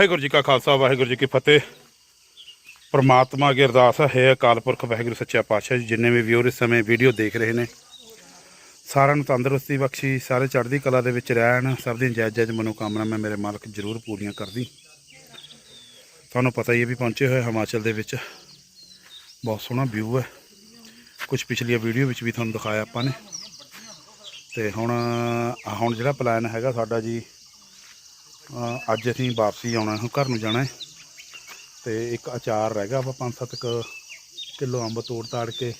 ਵਾਹਿਗੁਰੂ ਜੀ ਕਾ ਖਾਲਸਾ, ਵਾਹਿਗੁਰੂ ਜੀ ਕੀ ਫਤਿਹ। ਪਰਮਾਤਮਾ ਅਗੇ ਅਰਦਾਸ ਹੈ, ਅਕਾਲ ਪੁਰਖ ਵਾਹਿਗੁਰੂ ਸੱਚਾ ਪਾਤਸ਼ਾਹ ਜੀ, ਜਿੰਨੇ ਵੀ ਵਿਊਰ ਇਸ ਸਮੇਂ ਵੀਡੀਓ ਦੇਖ ਰਹੇ ਨੇ। ਸਾਰਿਆਂ ਨੂੰ ਤੰਦਰੁਸਤੀ ਬਖਸ਼ੀ, ਸਾਰੇ ਚੜ੍ਹਦੀ ਕਲਾ ਦੇ ਵਿੱਚ ਰਹਿਣ, ਸਭ ਦੀਆਂ ਜਾਇਜ਼ ਜਾਇਜ਼ ਮਨੋਕਾਮਨਾ ਮੈਂ ਮੇਰੇ ਮਾਲਕ ਜ਼ਰੂਰ ਪੂਰੀਆਂ ਕਰਦੀ। ਤੁਹਾਨੂੰ ਪਤਾ ਹੀ ਹੈ ਵੀ ਪਹੁੰਚੇ ਹੋਏ ਹਿਮਾਚਲ ਦੇ ਵਿੱਚ ਬਹੁਤ ਸੋਹਣਾ ਵਿਊ ਹੈ। ਕੁਝ ਪਿਛਲੀਆਂ ਵੀਡੀਓ ਵਿੱਚ ਵੀ ਤੁਹਾਨੂੰ ਦਿਖਾਇਆ ਆਪਾਂ ਨੇ। ਤੇ ਹੁਣ ਹੁਣ ਜਿਹੜਾ ਪਲਾਨ ਹੈਗਾ ਸਾਡਾ ਜੀ ਅੱਜ ਅਸੀਂ ਵਾਪਸੀ ਆਉਣਾ ਹੈ ਘਰ ਨੂੰ ਜਾਣਾ ਹੈ। ਤੇ ਇੱਕ ਅਚਾਰ ਰਹਿ ਗਿਆ ਆਪਾਂ 5-7 ਕਿਲੋ ਅੰਬ ਤੋੜ ਤਾੜ ਕੇ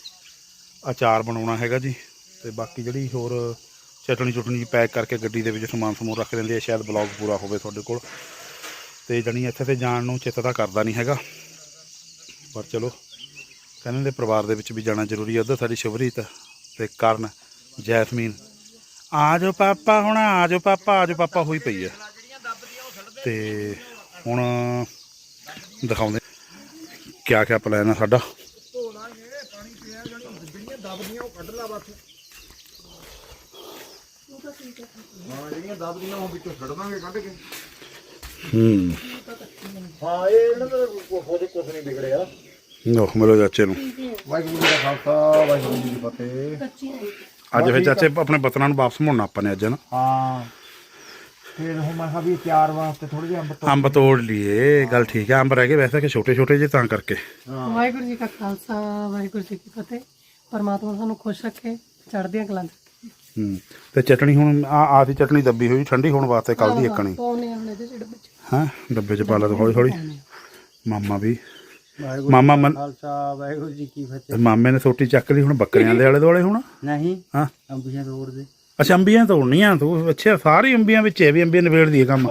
ਅਚਾਰ ਬਣਾਉਣਾ ਹੈਗਾ ਜੀ। ਤੇ ਬਾਕੀ ਜਿਹੜੀ ਹੋਰ ਚਟਣੀ ਚੁਟਣੀ ਪੈਕ ਕਰਕੇ ਗੱਡੀ ਦੇ ਵਿੱਚ ਸਮਾਨ ਸਮੂਨ ਰੱਖ ਦਿੰਦੇ ਆ, ਸ਼ਾਇਦ ਬਲੌਗ ਪੂਰਾ ਹੋਵੇ ਤੁਹਾਡੇ ਕੋਲ। ਤੇ ਜਣੀ ਇੱਥੇ ਤੇ ਜਾਣ ਨੂੰ ਚਿੱਤ ਤਾਂ ਕਰਦਾ ਨਹੀਂ ਹੈਗਾ। ਪਰ ਚਲੋ, ਕਹਿੰਦੇ ਦੇ ਪਰਿਵਾਰ ਦੇ ਵਿੱਚ ਵੀ ਜਾਣਾ ਜ਼ਰੂਰੀ ਹੈ ਉਧਰ ਸਾਡੀ ਸ਼ੁਭਰੀਤ ਤੇ ਕਰਨ, ਜੈਸਮੀਨ। ਆ ਜਾਓ ਪਾਪਾ, ਹੁਣ ਆ ਜਾਓ ਪਾਪਾ, ਆ ਜਾਓ ਪਾਪਾ, ਹੋਈ ਪਈ ਹੈ ਤੇ ਹੁਣ ਦਿਖਾਉਂਦੇ ਕਿਆ ਕਿਆ ਪਲਾਨ ਹੈ ਸਾਡਾ। ਹਾਂ। ਜਿਹੜੀਆਂ ਦਬਦੀਆਂ ਉਹ ਵਿੱਚੋਂ ਛੱਡ ਦਾਂਗੇ ਕੱਢ ਕੇ ਹੂੰ ਹਾਂ ਇਹ ਇਹਨਾਂ ਦਾ ਉਹਦੇ ਕੁਝ ਨਹੀਂ ਵਿਗੜਿਆ ਲੋ ਮਿਲੋ ਚਾਚੇ ਨੂੰ। ਵਾਹਿਗੁਰੂ ਜੀ ਦਾ ਖਾਲਸਾ ਵਾਹਿਗੁਰੂ ਜੀ ਕੀ ਫਤਿਹ। ਅੱਜ ਫਿਰ ਚਾਚੇ ਆਪਣੇ ਬਤਨਾਂ ਨੂੰ ਵਾਪਸ ਮੁੜਨਾ ਆਪਾਂ ਨੇ ਅੱਜ ਨਾ ਹਾਂ। ਫਿਰ ਹੁਣ ਮੈਂ ਕਿਹਾ ਵੀ ਚਾਰ ਵਾਸਤੇ ਥੋੜੇ ਜਿਹਾ ਅੰਬ ਤੋੜ ਲਈਏ। ਗੱਲ ਠੀਕ ਹੈ ਅੰਬ ਰਹਿ ਗਏ ਵੈਸੇ ਕਿ ਛੋਟੇ ਛੋਟੇ ਜੇ ਤਾਂ ਕਰਕੇ। ਵਾਹਿਗੁਰੂ ਜੀ ਕਾ ਖਾਲਸਾ ਵਾਹਿਗੁਰੂ ਜੀ ਕੀ ਫਤਿਹ। ਪਰਮਾਤਮਾ ਸਾਨੂੰ ਖੁਸ਼ ਰੱਖੇ ਚੜ੍ਹਦੀਆਂ ਕਲਾਂ ਚ ਹੂੰ ਤੇ ਚਟਣੀ ਹੁਣ ਆ ਆ ਦੀ ਚਟਣੀ ਦੱਬੀ ਹੋਈ ਠੰਡੀ ਹੋਣ ਵਾਸਤੇ ਕੱਲ ਦੀ ਇੱਕਣੀ। ਹੁਣ ਇਹਦੇ ਹਾਂ ਡੱਬੇ 'ਚ ਪਾ ਲਾ ਹੌਲੀ ਹੌਲੀ। ਮਾਮਾ ਵੀ। ਵਾਹਿਗੁਰੂ ਮਾਮਾ ਮਨ ਖਾਲਸਾ ਵਾਹਿਗੁਰੂ ਜੀ ਕੀ ਫਤਿਹ। ਮਾਮੇ ਨੇ ਸੋਟੀ ਚੱਕ ਲਈ ਹੁਣ ਬੱਕਰੀਆਂ ਦੇ ਆਲੇ ਦੁਆਲੇ ਹੁਣ। ਨਹੀਂ। ਹਾਂ। ਅੰਬੀਆਂ ਤੋੜ ਦੇ। ਅੱਛਾ ਅੰਬੀਆਂ ਤੋੜਨੀਆਂ ਤੂੰ ਅੱਛਾ ਸਾਰੀ ਅੰਬੀਆਂ ਵਿੱਚ ਇਹ ਵੀ ਅੰਬੀਆਂ ਨਿਬੇੜ ਦੀ ਕੰਮ।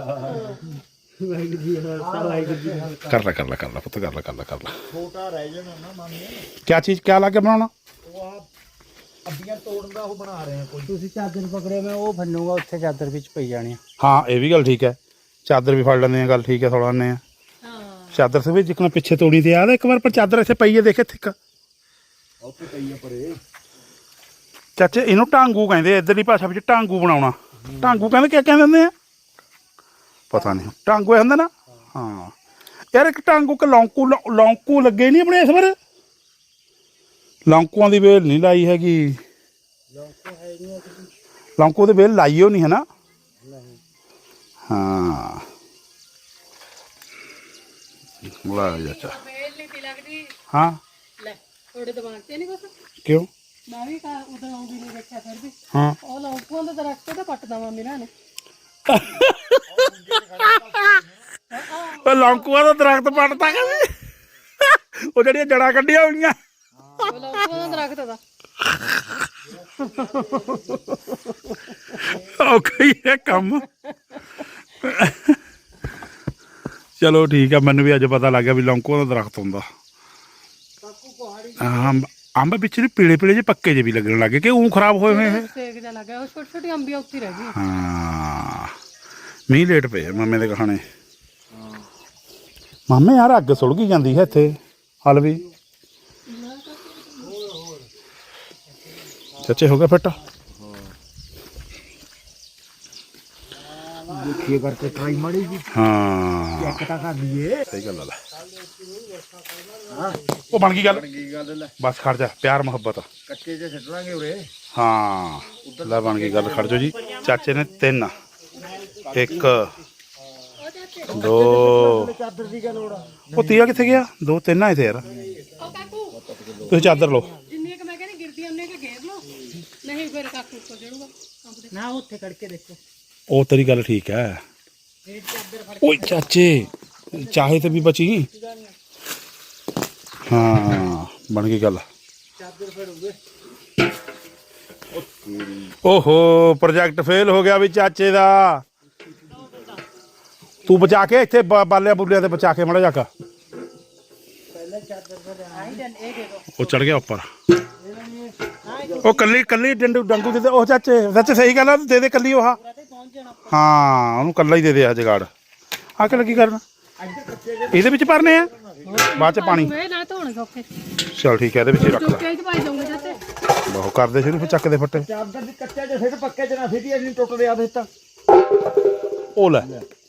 ਕਰ ਲੈ ਕਰ ਲੈ ਕਰ ਲੈ ਪੁੱਤ ਕਰ ਲੈ ਕਰ ਲੈ ਕਰ ਲੈ। ਛੋਟਾ ਰਹਿ ਜਾਣਾ ਨਾ ਮਾਮੀ। ਕਿਆ ਚੀਜ਼ ਕਿਆ ਲਾ ਕੇ ਬਣਾਉਣਾ? ਉਹ ਆ ਅੰਬੀਆਂ ਤੋੜਨ ਦਾ ਉਹ ਬਣਾ ਰਹੇ ਆ ਕੋਈ। ਤੁਸੀਂ ਚਾਦਰ ਪਕੜਿਆ ਮੈਂ ਉਹ ਫੰਨੂਗਾ ਉੱਥੇ ਚਾਦਰ ਵਿੱਚ ਪਈ ਜਾਣੀ ਹਾਂ ਇਹ ਵੀ ਗੱਲ ਠੀਕ ਹੈ। ਚਾਦਰ ਵੀ ਫੜ ਲੈਂਦੇ ਆ ਗੱਲ ਠੀਕ ਹੈ ਥੋੜਾ ਨੇ ਹਾਂ। ਚਾਦਰ ਸੇ ਵੀ ਜਿਕਣਾ ਪਿੱਛੇ ਤੋੜੀ ਤੇ ਆਦਾ ਇੱਕ ਵਾਰ ਪਰ ਚਾਦਰ ਇੱਥੇ ਪਈ ਹੈ ਦੇਖ ਇੱਥੇ ਇੱਕ। ਉੱਥੇ ਪਈ ਆ ਪਰੇ। ਚਾਚੇ ਇਹਨੂੰ ਟਾਂਗੂ ਕਹਿੰਦੇ ਇੱਧਰਲੀ ਭਾਸ਼ਾ ਵਿੱਚ ਟਾਂਗੂ ਬਣਾਉਣਾ। ਟਾਂਗੂ ਕਹਿੰਦੇ ਕਿਆ ਕਹਿੰਦੇ ਹੁੰਦੇ ਆ? ਪਤਾ ਨਹੀਂ ਟਾਂਗੂ ਇਹ ਹੁੰਦਾ ਨਾ? ਹਾਂ। ਯਾਰ ਇੱਕ ਟਾਂਗੂ ਕਿ ਲੌਂਕੂ ਲੌਂਕੂ ਲੱਗੇ ਨਹੀਂ ਆਪਣੇ ਇਸ ਵਾਰ? ਲੌਂਕੂਆਂ ਦੀ ਵੇਲ ਨਹੀਂ ਲਾਈ ਹੈਗੀ। ਲੌਂਕੂ ਦੀ ਵੇਲ ਲਾਈ ਹੋ ਨਹੀਂ ਹੈ। ਨਾ ਹਾਂ ਬੁਲਾ ਚਾਚਾ। ਵੇਲ ਨਹੀਂ ਲੱਗਦੀ। ਹਾਂ। ਲੈ ਤੁਹਾਡੇ ਦਿਮਾਗ ਤੇ ਨਹੀਂ ਕੁਛ? ਕਿਉਂ? ਮੈਂ ਵੀ ਕਾ ਉਦੋਂ ਆਉਂਦੀ ਨਹੀਂ ਦੇਖਿਆ ਫਿਰ ਵੀ। ਹਾਂ। ਉਹ ਲੌਂਗੋਂ ਦਾ ਦਰਖਤ ਤਾਂ ਪੱਟ ਦਵਾਂ ਮੇਰਾ ਨੇ। ਉਹ ਲੌਂਕੂਆਂ ਦਾ ਦਰਖਤ ਪੱਟਦਾ ਕਹਿੰਦੇ। ਉਹ ਜਿਹੜੀਆਂ ਜੜਾਂ ਕੱਢੀਆਂ ਹੋਈਆਂ ਉਹ ਲੌਂਗੋਂ ਦਾ ਦਰਖਤ ਦਾ। ਔਖਾ ਹੀ ਹੈ ਕੰਮ। ਚਲੋ ਠੀਕ ਆ ਮੈਨੂੰ ਵੀ ਅੱਜ ਪਤਾ ਲੱਗ ਗਿਆ ਵੀ ਲੌਂਕੂਆਂ ਦਾ ਦਰਖਤ ਹੁੰਦਾ। ਅੰਬ ਅੰਬ ਵਿੱਚ ਪੀਲੇ ਪੀਲੇ ਜਿਹੇ ਪੱਕੇ ਜਿਹੇ ਵੀ ਲੱਗਣ ਲੱਗੇ ਕਿ ਉਹ ਖਰਾਬ ਹੋਏ ਹੋਏ ਹੈ। ਸੇਕ ਜਾ ਲੱਗਾ ਉਹ ਛੋਟੀ ਛੋਟੀ ਅੰਬੀਆਂ ਉੱਥੇ ਹੀ ਰਹਿ ਗਈਆਂ। ਹਾਂ ਮੀਂਹ ਲੇਟ ਪਏ ਆ ਮਾਮੇ ਦੇ ਕਹਾਣੇ। ਮਾਮੇ ਯਾਰ ਅੱਗ ਸੁਲਗ ਹੀ ਜਾਂਦੀ ਹੈ ਇੱਥੇ ਹਲ ਵੀ। ਚਾਚੇ ਹੋ ਗਿਆ ਫਿੱਟ? ਦੇਖੀਏ ਕਰਕੇ ਟਰਾਈ ਮਾੜੀ ਜੀ। ਹਾਂ। ਚੈੱਕ ਤਾਂ ਕਰ ਲਈਏ। ਸਹੀ ਗੱਲ ਆ ਲੈ। ਉਹ ਬਣ ਗਈ ਗੱਲ। ਕੀ ਗੱਲ ਲੈ। ਬਸ ਖੜ ਜਾ ਪਿਆਰ ਮੁਹੱਬਤ। ਕੱਚੇ ਜੇ ਛੱਡ ਲਾਂਗੇ ਉਰੇ। ਹਾਂ। ਲੈ ਬਣ ਗਈ ਗੱਲ ਖੜ ਜਾ ਜੀ। ਚਾਚੇ ਨੇ ਤਿੰਨ। ਇੱਕ ਦੋ। ਚਾਦਰ ਦੀ ਗੱਲ ਲੋੜ ਉਹ ਤੀਆ ਕਿੱਥੇ ਗਿਆ? ਦੋ ਤਿੰਨ ਆਏ ਤੇ ਯਾਰ। ਉਹ ਕਾਕੂ। ਤੁਸੀਂ ਚਾਦਰ ਲਓ। ਜਿੰਨੀ ਕਿ ਮੈਂ ਕਹਿੰਦੀ ਗਿਰਦੀ ਉਹਨੇ ਕਿ ਘੇਰ ਲਓ। ਨਹੀਂ ਫਿਰ ਕਾਕੂ ਉੱਪਰ ਜੜੂਗਾ ਨਾ ਉੱਥੇ ਕਰਕੇ ਦੇਖੋ। ਉਹ ਤੇਰੀ ਗੱਲ ਠੀਕ ਹੈ। ਓਏ ਚਾਚੇ, ਚਾਹੇ ਤੇ ਵੀ ਬਚੀ। ਹਾਂ, ਬਣ ਗਈ ਗੱਲ। ਓਹੋ ਪ੍ਰੋਜੈਕਟ ਫੇਲ ਹੋ ਗਿਆ ਵੀ ਚਾਚੇ ਦਾ। ਤੂੰ ਬਚਾ ਕੇ ਇੱਥੇ ਬਾਲਿਆ ਬਾਲਿਆਂ ਤੇ ਬਚਾ ਕੇ ਮੜਾ ਜਾ ਕੇ ਉਹ ਚੜ ਗਿਆ ਉੱਪਰ। ਉਹ ਕੱਲੀ ਕੱਲੀ ਡੰਡੂ ਡੰਗੂ ਦੇ ਉਹ ਚਾਚੇ ਚਾਚੇ ਸਹੀ ਗੱਲ ਆ, ਦੇ ਦੇ ਕੱਲੀ ਉਹ ਹਾਂ ਉਹਨੂੰ ਕੱਲਾ ਹੀ ਦੇ ਦੇ ਆ ਜਗਾੜ। ਆ ਕੇ ਲੱਗੀ ਕਰਨ? ਇਹਦੇ ਵਿੱਚ ਭਰਨੇ ਆ? ਬਾਅਦ ਚ ਪਾਣੀ। ਇਹ ਨਾਲ ਧੋਣ ਸੌਖੇ। ਚਲ ਠੀਕ ਹੈ ਇਹਦੇ ਵਿੱਚ ਹੀ ਰੱਖ ਲੈ। ਹੀ ਤੇ ਪਾਈ ਜਾਊਂਗੇ ਚਾਚੇ ਬਹੁਤ ਕਰਦੇ ਸ਼ੁਰੂ ਫਿਰ ਚੱਕਦੇ ਫੱਟੇ। ਚਾਦਰ ਦੀ ਕੱਚਾ ਜੇ ਸਿੱਟ ਪੱਕੇ ਚ ਨਾ ਸਿੱਟੀ ਨਹੀਂ ਟੁੱਟਦੇ ਆ ਦਿੱਤਾ ਉਹ ਲੈ।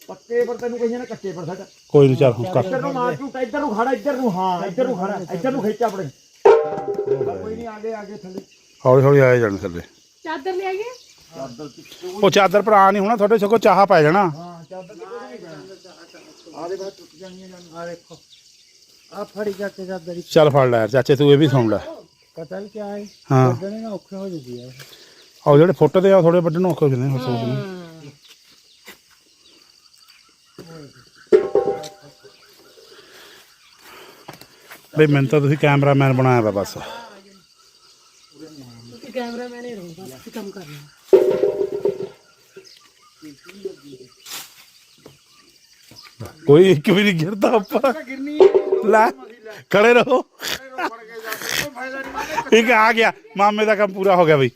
ਪੱਕੇ ਪਰ ਤੈਨੂੰ ਕਹੀਆਂ ਨਾ ਕੱਚੇ ਪਰ ਸਾਡਾ ਕੋਈ ਨਹੀਂ ਚੱਲ ਹੁਣ ਕਰ। ਇੱਧਰ ਨੂੰ ਮਾਰ ਝੂਟਾ ਇੱਧਰ ਨੂੰ ਖੜਾ ਇੱਧਰ ਨੂੰ ਹਾਂ ਇੱਧਰ ਨੂੰ ਖੜਾ ਇੱਧਰ ਨੂੰ ਖਿੱਚ ਆਪਣੇ। ਕੋਈ ਨਹੀਂ ਆਗੇ ਆਗੇ ਥੱਲੇ। ਹੌਲੀ ਹੌਲੀ ਆਏ ਜਾਣ ਥੱਲੇ। ਚਾਦਰ ਲੈ ਆਈਏ? ਉਹ ਚਾਦਰ ਪਰ ਆ ਨਹੀਂ ਹੋਣਾ ਤੁਹਾਡੇ ਸਗੋਂ ਚਾਹਾ ਪੈ ਜਾਣਾ। ਹਾਂ ਚਾਦਰ ਤੇ ਕੋਈ ਨਹੀਂ ਪੈਣਾ। ਆ ਦੇ ਬਾਅਦ ਟੁੱਟ ਜਾਣੀਆਂ ਆ ਦੇਖੋ। ਆ ਫੜੀ ਚਾਚੇ ਚਾਦਰ ਹੀ ਚੱਲ ਫੜ ਲੈ ਯਾਰ ਚਾਚੇ ਤੂੰ ਇਹ ਵੀ ਸੁਣ ਲੈ। ਪਤਾ ਨਹੀਂ ਕਿਆ ਹੈ। ਹਾਂ। ਕੱਢਣੇ ਨਾ ਔਖੇ ਹੋ ਜਾਂਦੀ ਆ ਉਹ ਜਿਹੜੇ ਫੁੱਟ ਦੇ ਆ ਥੋੜੇ ਵੱਡੇ ਨੂੰ ਔਖੇ ਹੋ ਜਾਂਦੇ ਹੋਰ ਸੋਚ ਨਹੀਂ। ਬਈ ਮੈਨੂੰ ਤਾਂ ਤੁਸੀਂ ਕੈਮਰਾਮੈਨ ਬਣਾਇਆ ਵਾ ਬਸ। ਤੁਸੀਂ ਕੈਮਰਾਮੈਨ ਹੀ ਰਹੋ ਬਸ ਕੰਮ ਕਰਨਾ। ਕੋਈ ਇੱਕ ਵੀ ਨਹੀਂ ਗਿਰਦਾ ਉੱਪਰ ਲੈ ਖੜੇ ਰਹੋ। ਇੱਕ ਆ ਗਿਆ ਮਾਮੇ ਦਾ ਕੰਮ ਪੂਰਾ ਹੋ ਗਿਆ ਬਈ।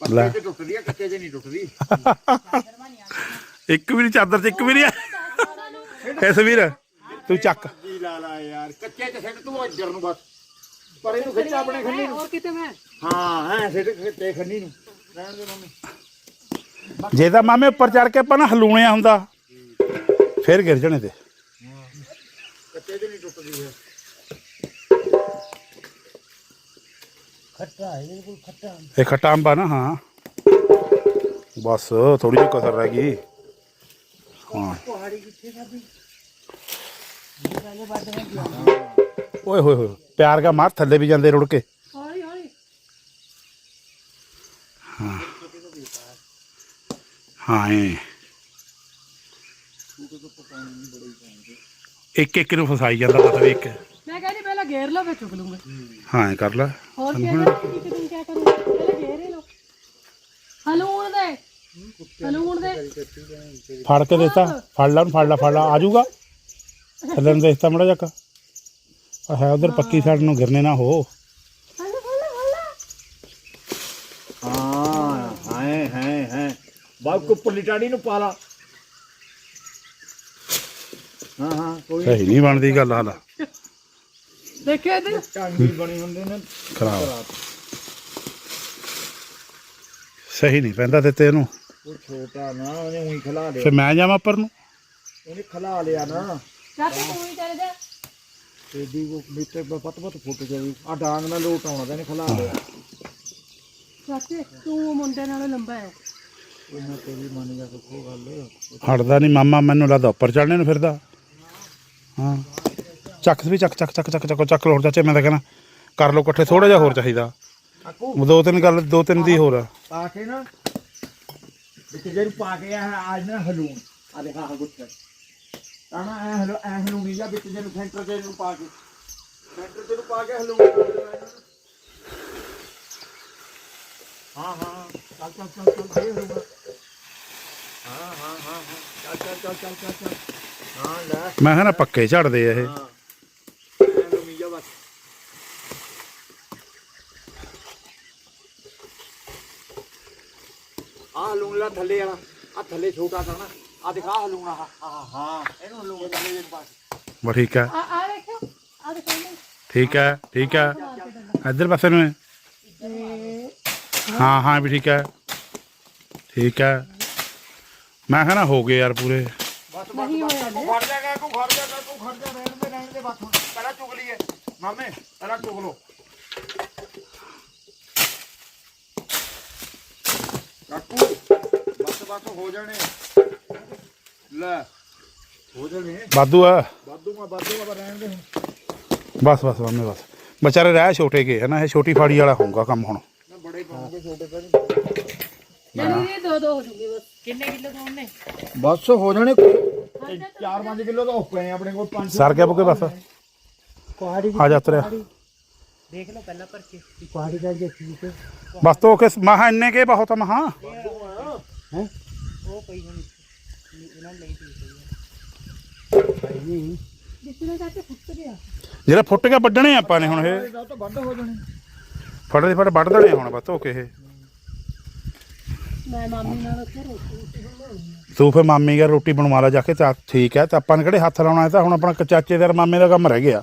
ਲੈ। ਕੱਚੇ ਟੁੱਟਦੀ ਆ ਕੱਚੇ ਜੇ ਨਹੀਂ ਟੁੱਟਦੀ। ਇੱਕ ਵੀ ਨਹੀਂ ਚਾਦਰ 'ਚ ਇੱਕ ਵੀ ਨਹੀਂ ਇਸ ਵੀਰ ਤੂੰ ਚੱਕ। ਜੀ ਲਾ ਲਾ ਯਾਰ ਕੱਚੇ ਚ ਸਿੱਟ ਤੂੰ ਇੱਧਰ ਨੂੰ ਬਸ। ਪਰ ਇਹਨੂੰ ਖਿੱਚ ਆਪਣੇ ਖੰਨੀ ਨੂੰ। ਹੋਰ ਕਿਤੇ ਮੈਂ? ਹਾਂ ਹੈ ਸਿੱਟ ਖਿੱਚੇ ਖੰਨੀ ਨੂੰ। ਰਹਿਣ ਦੇ ਮੰਮੀ। ਜੇ ਤਾਂ ਮਾਮੇ ਉੱਪਰ ਚੜ ਕੇ ਆਪਾਂ ਨਾ ਹਲੂਣਿਆ ਹੁੰਦਾ, ਫਿਰ ਗਿਰ ਜਾਣੇ ਤੇ। ਕੱਚੇ ਚ ਨਹੀਂ ਟੁੱਟਦੀ ਹੈ ਖੱਟਾ ਹੈ ਬਿਲਕੁਲ ਖੱਟਾ ਇਹ ਖੱਟਾ ਅੰਬਾ ਨਾ, ਹਾਂ। ਬਸ ਥੋੜੀ ਜਿਹੀ ਕਸਰ ਰਹਿ ਗਈ। ਹਾਂ। ਪਹਾੜੀ ਕਿੱਥੇ ਕਰਦੀ ਓਏ ਹੋਏ ਹੋਏ, ਪਿਆਰ ਦਾ ਮਾਰ ਥੱਲੇ ਵੀ ਜਾਂਦੇ ਰੁੜ ਕੇ ਹੌਲੀ ਹੌਲੀ ਹਾਂ ਏ ਇੱਕ ਇੱਕ ਨੂੰ ਫਸਾਈ ਜਾਂਦਾ ਵੀ ਇੱਕ। ਮੈਂ ਕਹਿੰਦੀ ਪਹਿਲਾਂ ਘੇਰ ਲਓ ਫਿਰ ਚੁੱਕ ਲੂੰਗਾ ਹਾਂ ਇਹ ਕਰ ਲੈ। ਹੋਰ ਕੀ ਕਰਾਂ ਇੱਕ ਦਿਨ ਕੀ ਕਰੂੰ ਪਹਿਲਾਂ ਘੇਰ ਹੀ ਲਓ। ਹਲੂਣ ਦੇ। ਹਲੂਣ ਦੇ। ਫੜ ਕੇ ਦੇਤਾ। ਫੜ ਲਾ ਉਹਨੂੰ ਫੜ ਲਾ ਫੜ ਲਾ। ਆ ਜਾਊਗਾ? ਥੱਲੇ ਨੂੰ ਦੇਖਤਾ ਮੜਾ ਜੱਕ। ਆ ਹੈ ਉਧਰ ਪੱਕੀ ਸਾਈਡ ਨੂੰ ਗਿਰਨੇ ਨਾ ਹੋ। ਹਲੂ ਹਲੂ ਹਲੂ ਹੈ ਹੈ ਹੈ ਬਾਪ ਕੋ ਪਲਿਟਾੜੀ ਨੂੰ ਪਾਲਾ। ਹਾਂ ਹਾਂ ਕੋਈ ਸਹੀ ਨਹੀਂ ਬਣਦੀ ਗੱਲ ਹਾਲਾ ਦੇਖਿਆ ਤੇ ਟਾਂਗੀ ਬਣੀ ਹੁੰਦੇ ਨੇ। ਖਰਾਬ। ਸਹੀ ਨਹੀਂ ਪੈਂਦਾ ਤੇ ਤੈਨੂੰ। ਉਹ ਛੋਟਾ ਨਾ ਉਹਨੇ ਉਹੀ ਖਲਾ ਲਿਆ। ਫਿਰ ਮੈਂ ਜਾਵਾਂ ਉੱਪਰ ਨੂੰ? ਉਹਨੇ ਖਲਾ ਲਿਆ ਨਾ। ਚਾਚੇ ਤੂੰ ਹੀ ਚੱਲ ਜਾ। ਤੇਦੀ ਉਹ ਮਿੱਤੇ ਪਤ ਪਤ ਫੁੱਟ ਜਾਈ ਆ ਡਾਂਗ ਨਾਲ ਲੋਟ ਆਉਣਾ ਤੇ ਇਹਨੇ ਖਲਾ ਲਿਆ। ਚਾਚੇ ਤੂੰ ਮੁੰਡੇ ਨਾਲੋਂ ਲੰਬਾ ਹੈ। ਉਹ ਮੈਂ ਤੇਰੀ ਮੰਨ ਜਾ ਕੋ ਗੱਲ ਹਟਦਾ ਨਹੀਂ ਮਾਮਾ ਮੈਨੂੰ ਲੱਗਦਾ ਉੱਪਰ ਚੜਨੇ ਨੂੰ ਫਿਰਦਾ। ਹਾਂ। ਚੱਕ ਵੀ ਚੱਕ ਚੱਕ ਚੱਕ ਚੱਕ ਚੱਕ ਚੱਕ ਲੋੜ ਚਾਚੇ ਮੈਂ ਤਾਂ ਕਹਿੰਦਾ ਕਰ ਲਓ ਇਕੱਠੇ ਥੋੜਾ ਜਿਹਾ ਹੋਰ ਚਾਹੀਦਾ। ਦੋ ਤਿੰਨ ਗੱਲ ਦੋ ਤਿੰਨ ਦੀ ਹੋਰ ਆ। ਪਾ ਕੇ ਨਾ ਵਿੱਚ ਜੇ ਪਾ ਕੇ ਆ ਅੱਜ ਨਾ ਹਲੂਣ। ਆ ਦੇਖਾ ਹ ਗੁੱਟ। ਤਾਣਾ ਐ ਹਲੂ ਐ ਹਲੂਣੀ ਜਾਂ ਵਿੱਚ ਜੇ ਨੂੰ ਸੈਂਟਰ ਜੇ ਨੂੰ ਪਾ ਕੇ। ਸੈਂਟਰ ਜੇ ਨੂੰ ਪਾ ਕੇ ਹਲੂਣ ਹਾਂ ਹਾਂ। ਚੱਲ ਚੱਲ ਚੱਲ ਚੱਲ ਦੇ ਹਲੂਣਾ ਹਾਂ ਹਾਂ ਹਾਂ ਹਾਂ ਚੱਲ ਚੱਲ ਚੱਲ ਚੱਲ ਚੱਲ ਚੱਲ। ਹਾਂ ਲੈ ਮੈਂ ਕਿਹਾ ਨਾ ਪੱਕੇ ਝੜਦੇ ਆ ਇਹ। ਹਾਂ। ਐ ਹਲੂਣੀ ਜਾ ਬਸ ਆ ਹਲੂਣ ਲਾ ਥੱਲੇ ਵਾਲਾ ਆ ਥੱਲੇ ਛੋਟਾ ਤਾਂ ਨਾ ਆ ਦਿਖਾ ਹਲੂਣਾ ਹਾਂ ਹਾਂ ਇਹਨੂੰ ਹਲੂਣ ਥੱਲੇ ਜੇ ਨੂੰ ਪਾ ਕੇ ਬਸ ਠੀਕ ਹੈ ਆ ਆ ਦੇਖੋ ਆ ਦੇਖੋ ਇਹਨੇ। ਠੀਕ ਹੈ ਠੀਕ ਹੈ ਇੱਧਰ ਪਾਸੇ ਨੂੰ। ਹੈ। ਤੇ ਹਾਂ ਹਾਂ ਵੀ ਠੀਕ ਹੈ ਠੀਕ ਹੈ ਮੈਂ ਕਿਹਾ ਨਾ ਹੋ ਗਏ ਯਾਰ ਪੂਰੇ। ਬਸ ਹੋਇਆ ਤੂੰ ਖੜ ਜਾਗਾ ਤੂੰ ਖੜ ਜਾਗਾ ਤੂੰ ਖੜ ਜਾ ਰਹਿਣ ਦੇ ਰਹਿਣ ਦੇ ਬਸ ਹੁਣ। ਪਹਿਲਾਂ ਚੁਗ ਲਈਏ। ਮਾਮੇ ਪਹਿਲਾਂ ਚੁਗ ਲੋ ਕਾਕੂ ਬਸ ਬਸ ਹੋ ਜਾਣੇ। ਲੈ ਹੋ ਜਾਣੇ। ਵਾਧੂ ਆ। ਵਾਧੂਗਾ ਵਾਧੂਗਾ ਪਰ ਰਹਿਣ ਦੇ ਹੁਣ। ਬਸ ਬਸ ਮਾਮੇ ਬਸ। ਵਿਚਾਰੇ ਰਹਿ ਛੋਟੇ ਗਏ ਹੈ ਨਾ ਇਹ ਛੋਟੀ ਫਾੜੀ ਵਾਲਾ ਹੋਊਗਾ ਕੰਮ ਹੁਣ। ਨਾ ਬੜੇ ਪਾਉਂਗੇ ਛੋਟੇ ਤਾਂ ਚਲੋ ਇਹ ਦੋ ਦੋ ਹੋ ਜੂਗੀ ਬਸ। ਕਿੰਨੇ ਕਿਲੋ ਦੋਨੇ ਬਸ ਹੋ ਜਾਣੇ 4-5 ਕਿਲੋ ਤਾਂ ਨੇ ਆਪਣੇ ਕੋਲ 5 ਸਰ ਗਿਆ ਬੁਕੇ ਬਸ। ਪਹਾੜੀ ਆ ਜਾ ਤੁਰਿਆ ਦੇਖ ਲਓ ਪਹਿਲਾਂ ਪਰ ਕੇ ਪਹਾੜੀ ਦਾ ਜੇ ਠੀਕ ਹੈ। ਬਸ ਤੋ ਕੇ ਮਹਾ ਇੰਨੇ ਕੇ ਬਹੁਤ ਮਹਾ? ਹੈ? ਉਹ ਪਈ ਹੋਣੀ ਇਹਨਾਂ ਲਈ ਗਿਆ। ਜਿਹੜਾ ਫੁੱਟ ਗਿਆ ਵੱਢਣੇ ਆਪਾਂ ਨੇ ਹੁਣ ਇਹ। ਹੋ ਫੜ ਦੇ ਫੜ ਵੱਢ ਦੇਣੇ ਹੁਣ ਬਸ ਧੋ ਕੇ ਇਹ। ਮੈਂ ਮਾਮੀ ਨਾਲ ਉੱਥੇ ਰੋਟੀ ਰੂਟੀ ਬਣਾਉਣੀ ਆ। ਤੂੰ ਫੇ ਮਾਮੀ ਘਰ ਰੋਟੀ ਬਣਵਾ ਲਾ ਜਾ ਕੇ ਤਾਂ ਠੀਕ ਹੈ ਤਾਂ ਆਪਾਂ ਨੇ ਕਿਹੜੇ ਹੱਥ ਲਾਉਣਾ ਇਹ ਤਾਂ ਹੁਣ ਆਪਣਾ ਕ- ਚਾਚੇ ਦੇ ਮਾਮੇ ਦਾ ਕੰਮ ਰਹਿ ਗਿਆ।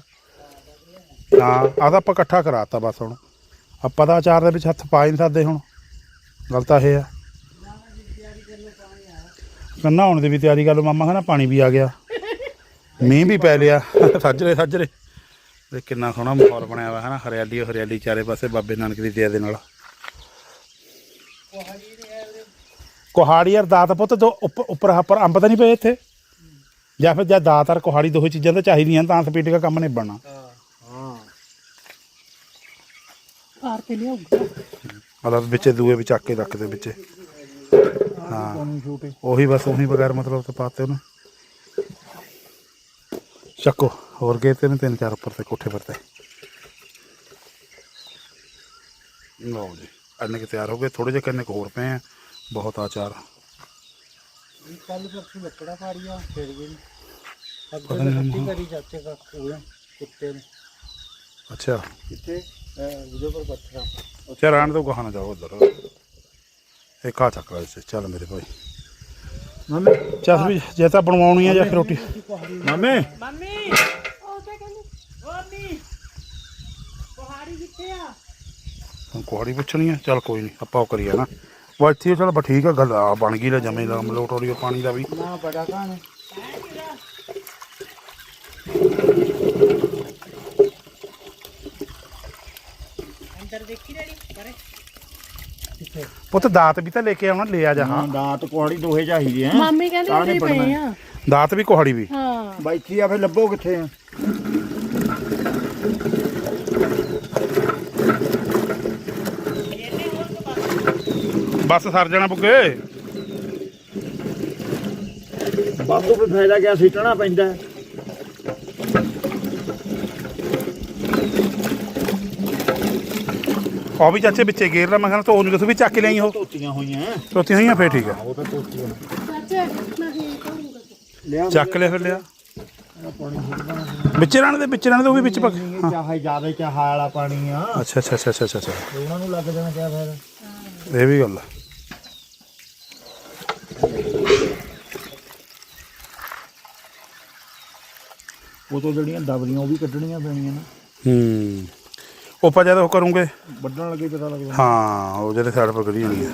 ਹਾਂ ਆ ਤਾਂ ਆਪਾਂ ਇਕੱਠਾ ਕਰਾਤਾ ਬਸ ਹੁਣ। ਆਪਾਂ ਤਾਂ ਅਚਾਰ ਦੇ ਵਿੱਚ ਹੱਥ ਪਾ ਹੀ ਨਹੀਂ ਸਕਦੇ ਹੁਣ। ਗੱਲ ਤਾਂ ਇਹ ਆ। ਕੰਨਾ ਹੁਣ ਦੀ ਵੀ ਤਿਆਰੀ ਕਰ ਲਓ ਮਾਮਾ ਕਹਿੰਦਾ ਪਾਣੀ ਵੀ ਆ ਗਿਆ। ਮੀਂਹ ਵੀ ਪੈ ਲਿਆ। ਸੱਜਰੇ ਸੱਜਰੇ। ਤੇ ਕਿੰਨਾ ਸੋਹਣਾ ਮਾਹੌਲ ਬਣਿਆ ਹੋਇਆ ਹੈ ਨਾ ਹਰਿਆਲੀ ਓ ਹਰਿਆਲੀ ਚਾਰੇ ਪਾਸੇ ਬਾਬੇ ਨਾਨਕ ਦੀ ਦਇਆ ਦੇ ਨਾਲ। ਕੁਹਾੜੀ ਯਾਰ ਦਾਤ ਪੁੱਤ ਦੋ ਉੱਪਰ ਉੱਪਰ ਅੰਬ ਤਾਂ ਨਹੀਂ ਪਏ ਇੱਥੇ? ਜਾਂ ਫਿਰ ਜਾਂ ਦਾਤ ਔਰ ਕੁਹਾੜੀ ਦੋਹੇ ਚੀਜ਼ਾਂ ਤਾਂ ਚਾਹੀਦੀਆਂ ਤਾਂ ਸਪੀਡ ਦਾ ਕੰਮ ਹਾਂ ਕਾਰ ਤੇ ਲਿਆਊਗਾ ਮਤਲਬ ਵਿੱਚ ਦੂਏ ਵਿੱਚ ਚੱਕ ਕੇ ਰੱਖਦੇ ਵਿੱਚ। ਹਾਂ ਉਹੀ ਬਸ ਉਹੀ ਬਗੈਰ ਮਤਲਬ ਤੇ ਪਾਤੇ ਉਹਨੂੰ। ਚੱਕੋ ਹੋਰ ਗਏ ਤੇ ਨੇ ਤਿੰਨ ਚਾਰ ਉੱਪਰ ਤੇ ਕੋਠੇ ਪਰ ਤੇ। ਲਓ ਜੀ ਅੰਨੇ ਕਿ ਤਿਆਰ ਹੋ ਗਏ ਥੋੜੇ ਜਿਹੇ ਕੰਨੇ ਹੋਰ ਪਏ ਆ। ਬਹੁਤ ਆਚਾਰ। ਕੱਲ ਪਰਸੋਂ ਲੱਕੜਾ ਪਾੜੀਆ ਫਿਰ। ਪਤਾ ਅੱਗੇ ਨੀ ਤਾਂ ਮੈਨੂੰ। ਕੱਟੀ ਕਰੀ ਚਾਚੇ ਦਾ ਕੋਲ ਕੁੱਤੇ ਨੇ। ਅੱਛਾ। ਕਿੱਥੇ ਉਹਦੇ ਪਰ ਪੱਥਰਾਂ। ਚੱਲ ਰਹਿਣ ਤੋਂ ਕਹਾਂ ਨਾ ਜਾਓ ਉਧਰ। ਇਹ ਕਾ ਚੱਕ ਲੈ। ਚੱਲ ਮੇਰੇ ਭਾਈ। ਮੰਮੀ। ਚੱਲ ਵੀ ਜੇ ਤਾਂ ਬਣਵਾਉਣੀ ਆ ਜਾਂ ਫਿਰ ਰੋਟੀ। ਮੰਮੀ। ਮੰਮੀ। ਉਹ ਤੇ ਕਹਿੰਦੀ? ਮੰਮੀ ਪਹਾੜੀ ਕਿੱਥੇ ਆ? ਹੁਣ ਕੁਹਾੜੀ ਪੁੱਛਣੀ ਆ। ਚੱਲ ਕੋਈ ਨਹੀਂ ਆਪਾਂ ਉਹ ਕਰੀਏ ਨਾ। ਵਾ ਇੱਥੇ ਚਲ ਬਸ ਠੀਕ ਆ ਗੱਲ ਆ ਬਣ ਗਈ ਲੈ ਜਮੇ ਲਾ ਮਲੋਟ ਹੋ ਰਹੀ ਆ ਪਾਣੀ ਦਾ ਵੀ। ਨਾ ਬੜਾ ਕਾਣ ਅੰਦਰ ਦੇਖੀ ਡੈਡੀ ਕਰੇ ਪੁੱਤ ਦਾਤ ਵੀ ਤਾਂ ਲੈ ਕੇ ਆਉਣਾ ਲੈ ਆ ਜਾ ਹਾਂ। ਹਾਂ ਦਾਤ ਕੁਆੜੀ ਦੋਹੇ ਚਾਹੀਦੇ ਆ ਮਾਮੀ ਕਹਿੰਦੀ ਹੀ ਨਹੀਂ ਪਏ ਆ। ਦਾਤ ਵੀ ਕੁਹਾੜੀ ਵੀ। ਹਾਂ। ਬਾਈਚੀ ਆ ਫਿਰ ਲੱਭੋ ਕਿੱਥੇ ਆ? ਬਸ ਸਰ ਜਾਣਾ ਬੁੱਗੇ ਬਾਬੂ ਵੀ ਫਾਇਦਾ ਗਿਆ ਸਿੱਟਣਾ ਪੈਂਦਾ। ਹੈ। ਉਹ ਵੀ ਚਾਚੇ ਵਿੱਚੇ ਗੇਰ ਲਾ ਮੈਂ ਕਹਿੰਦਾ ਤੋ ਉਹਨੂੰ ਵੀ ਚੱਕ ਕੇ ਲਿਆਈ ਉਹ। ਧੋਤੀਆਂ ਹੋਈਆਂ। ਤੋਤੀ ਹੋਈਆਂ ਫੇਰ ਠੀਕ ਆ। ਉਹ ਤਾਂ ਧੋਤੀਆਂ। ਚਾਚੇ ਮੈਂ ਹੀ ਕਰੂੰਗਾ ਲਿਆ ਚੱਕ ਲਿਆ ਫਿਰ ਲਿਆ। ਵਿੱਚੇ ਰਹਿਣ ਦੇ ਵਿੱਚੇ ਰਹਿਣ ਦੇ ਉਹ ਵੀ ਵਿੱਚ ਪੱਕ ਇਹ ਚਾਹੇ ਜ਼ਿਆਦਾ ਚਾਹਾ ਵਾਲਾ ਪਾਣੀ ਆ। ਅੱਛਾ ਅੱਛਾ ਅੱਛਾ ਅੱਛਾ ਅੱਛਾ ਉਹਨਾਂ ਨੂੰ ਲੱਗ ਜਾਣਾ ਕਿਆ ਫਾਇਦਾ। ਇਹ ਵੀ ਗੱਲ ਆ। ਉਹ ਤੋਂ ਜਿਹੜੀਆਂ ਦਬਲੀਆਂ ਉਹ ਵੀ ਕੱਢਣੀਆਂ ਪੈਣੀਆਂ ਨਾ। ਹੂੰ। ਉਹ ਪਾ ਜਦ ਉਹ ਕਰੂੰਗੇ? ਵੱਢਣ ਲੱਗੇ ਪਤਾ ਲੱਗਦਾ। ਹਾਂ ਉਹ ਜਿਹੜੇ ਸਾਈਡ ਪਰ ਕਰੀ ਜਾਣੀ ਆ।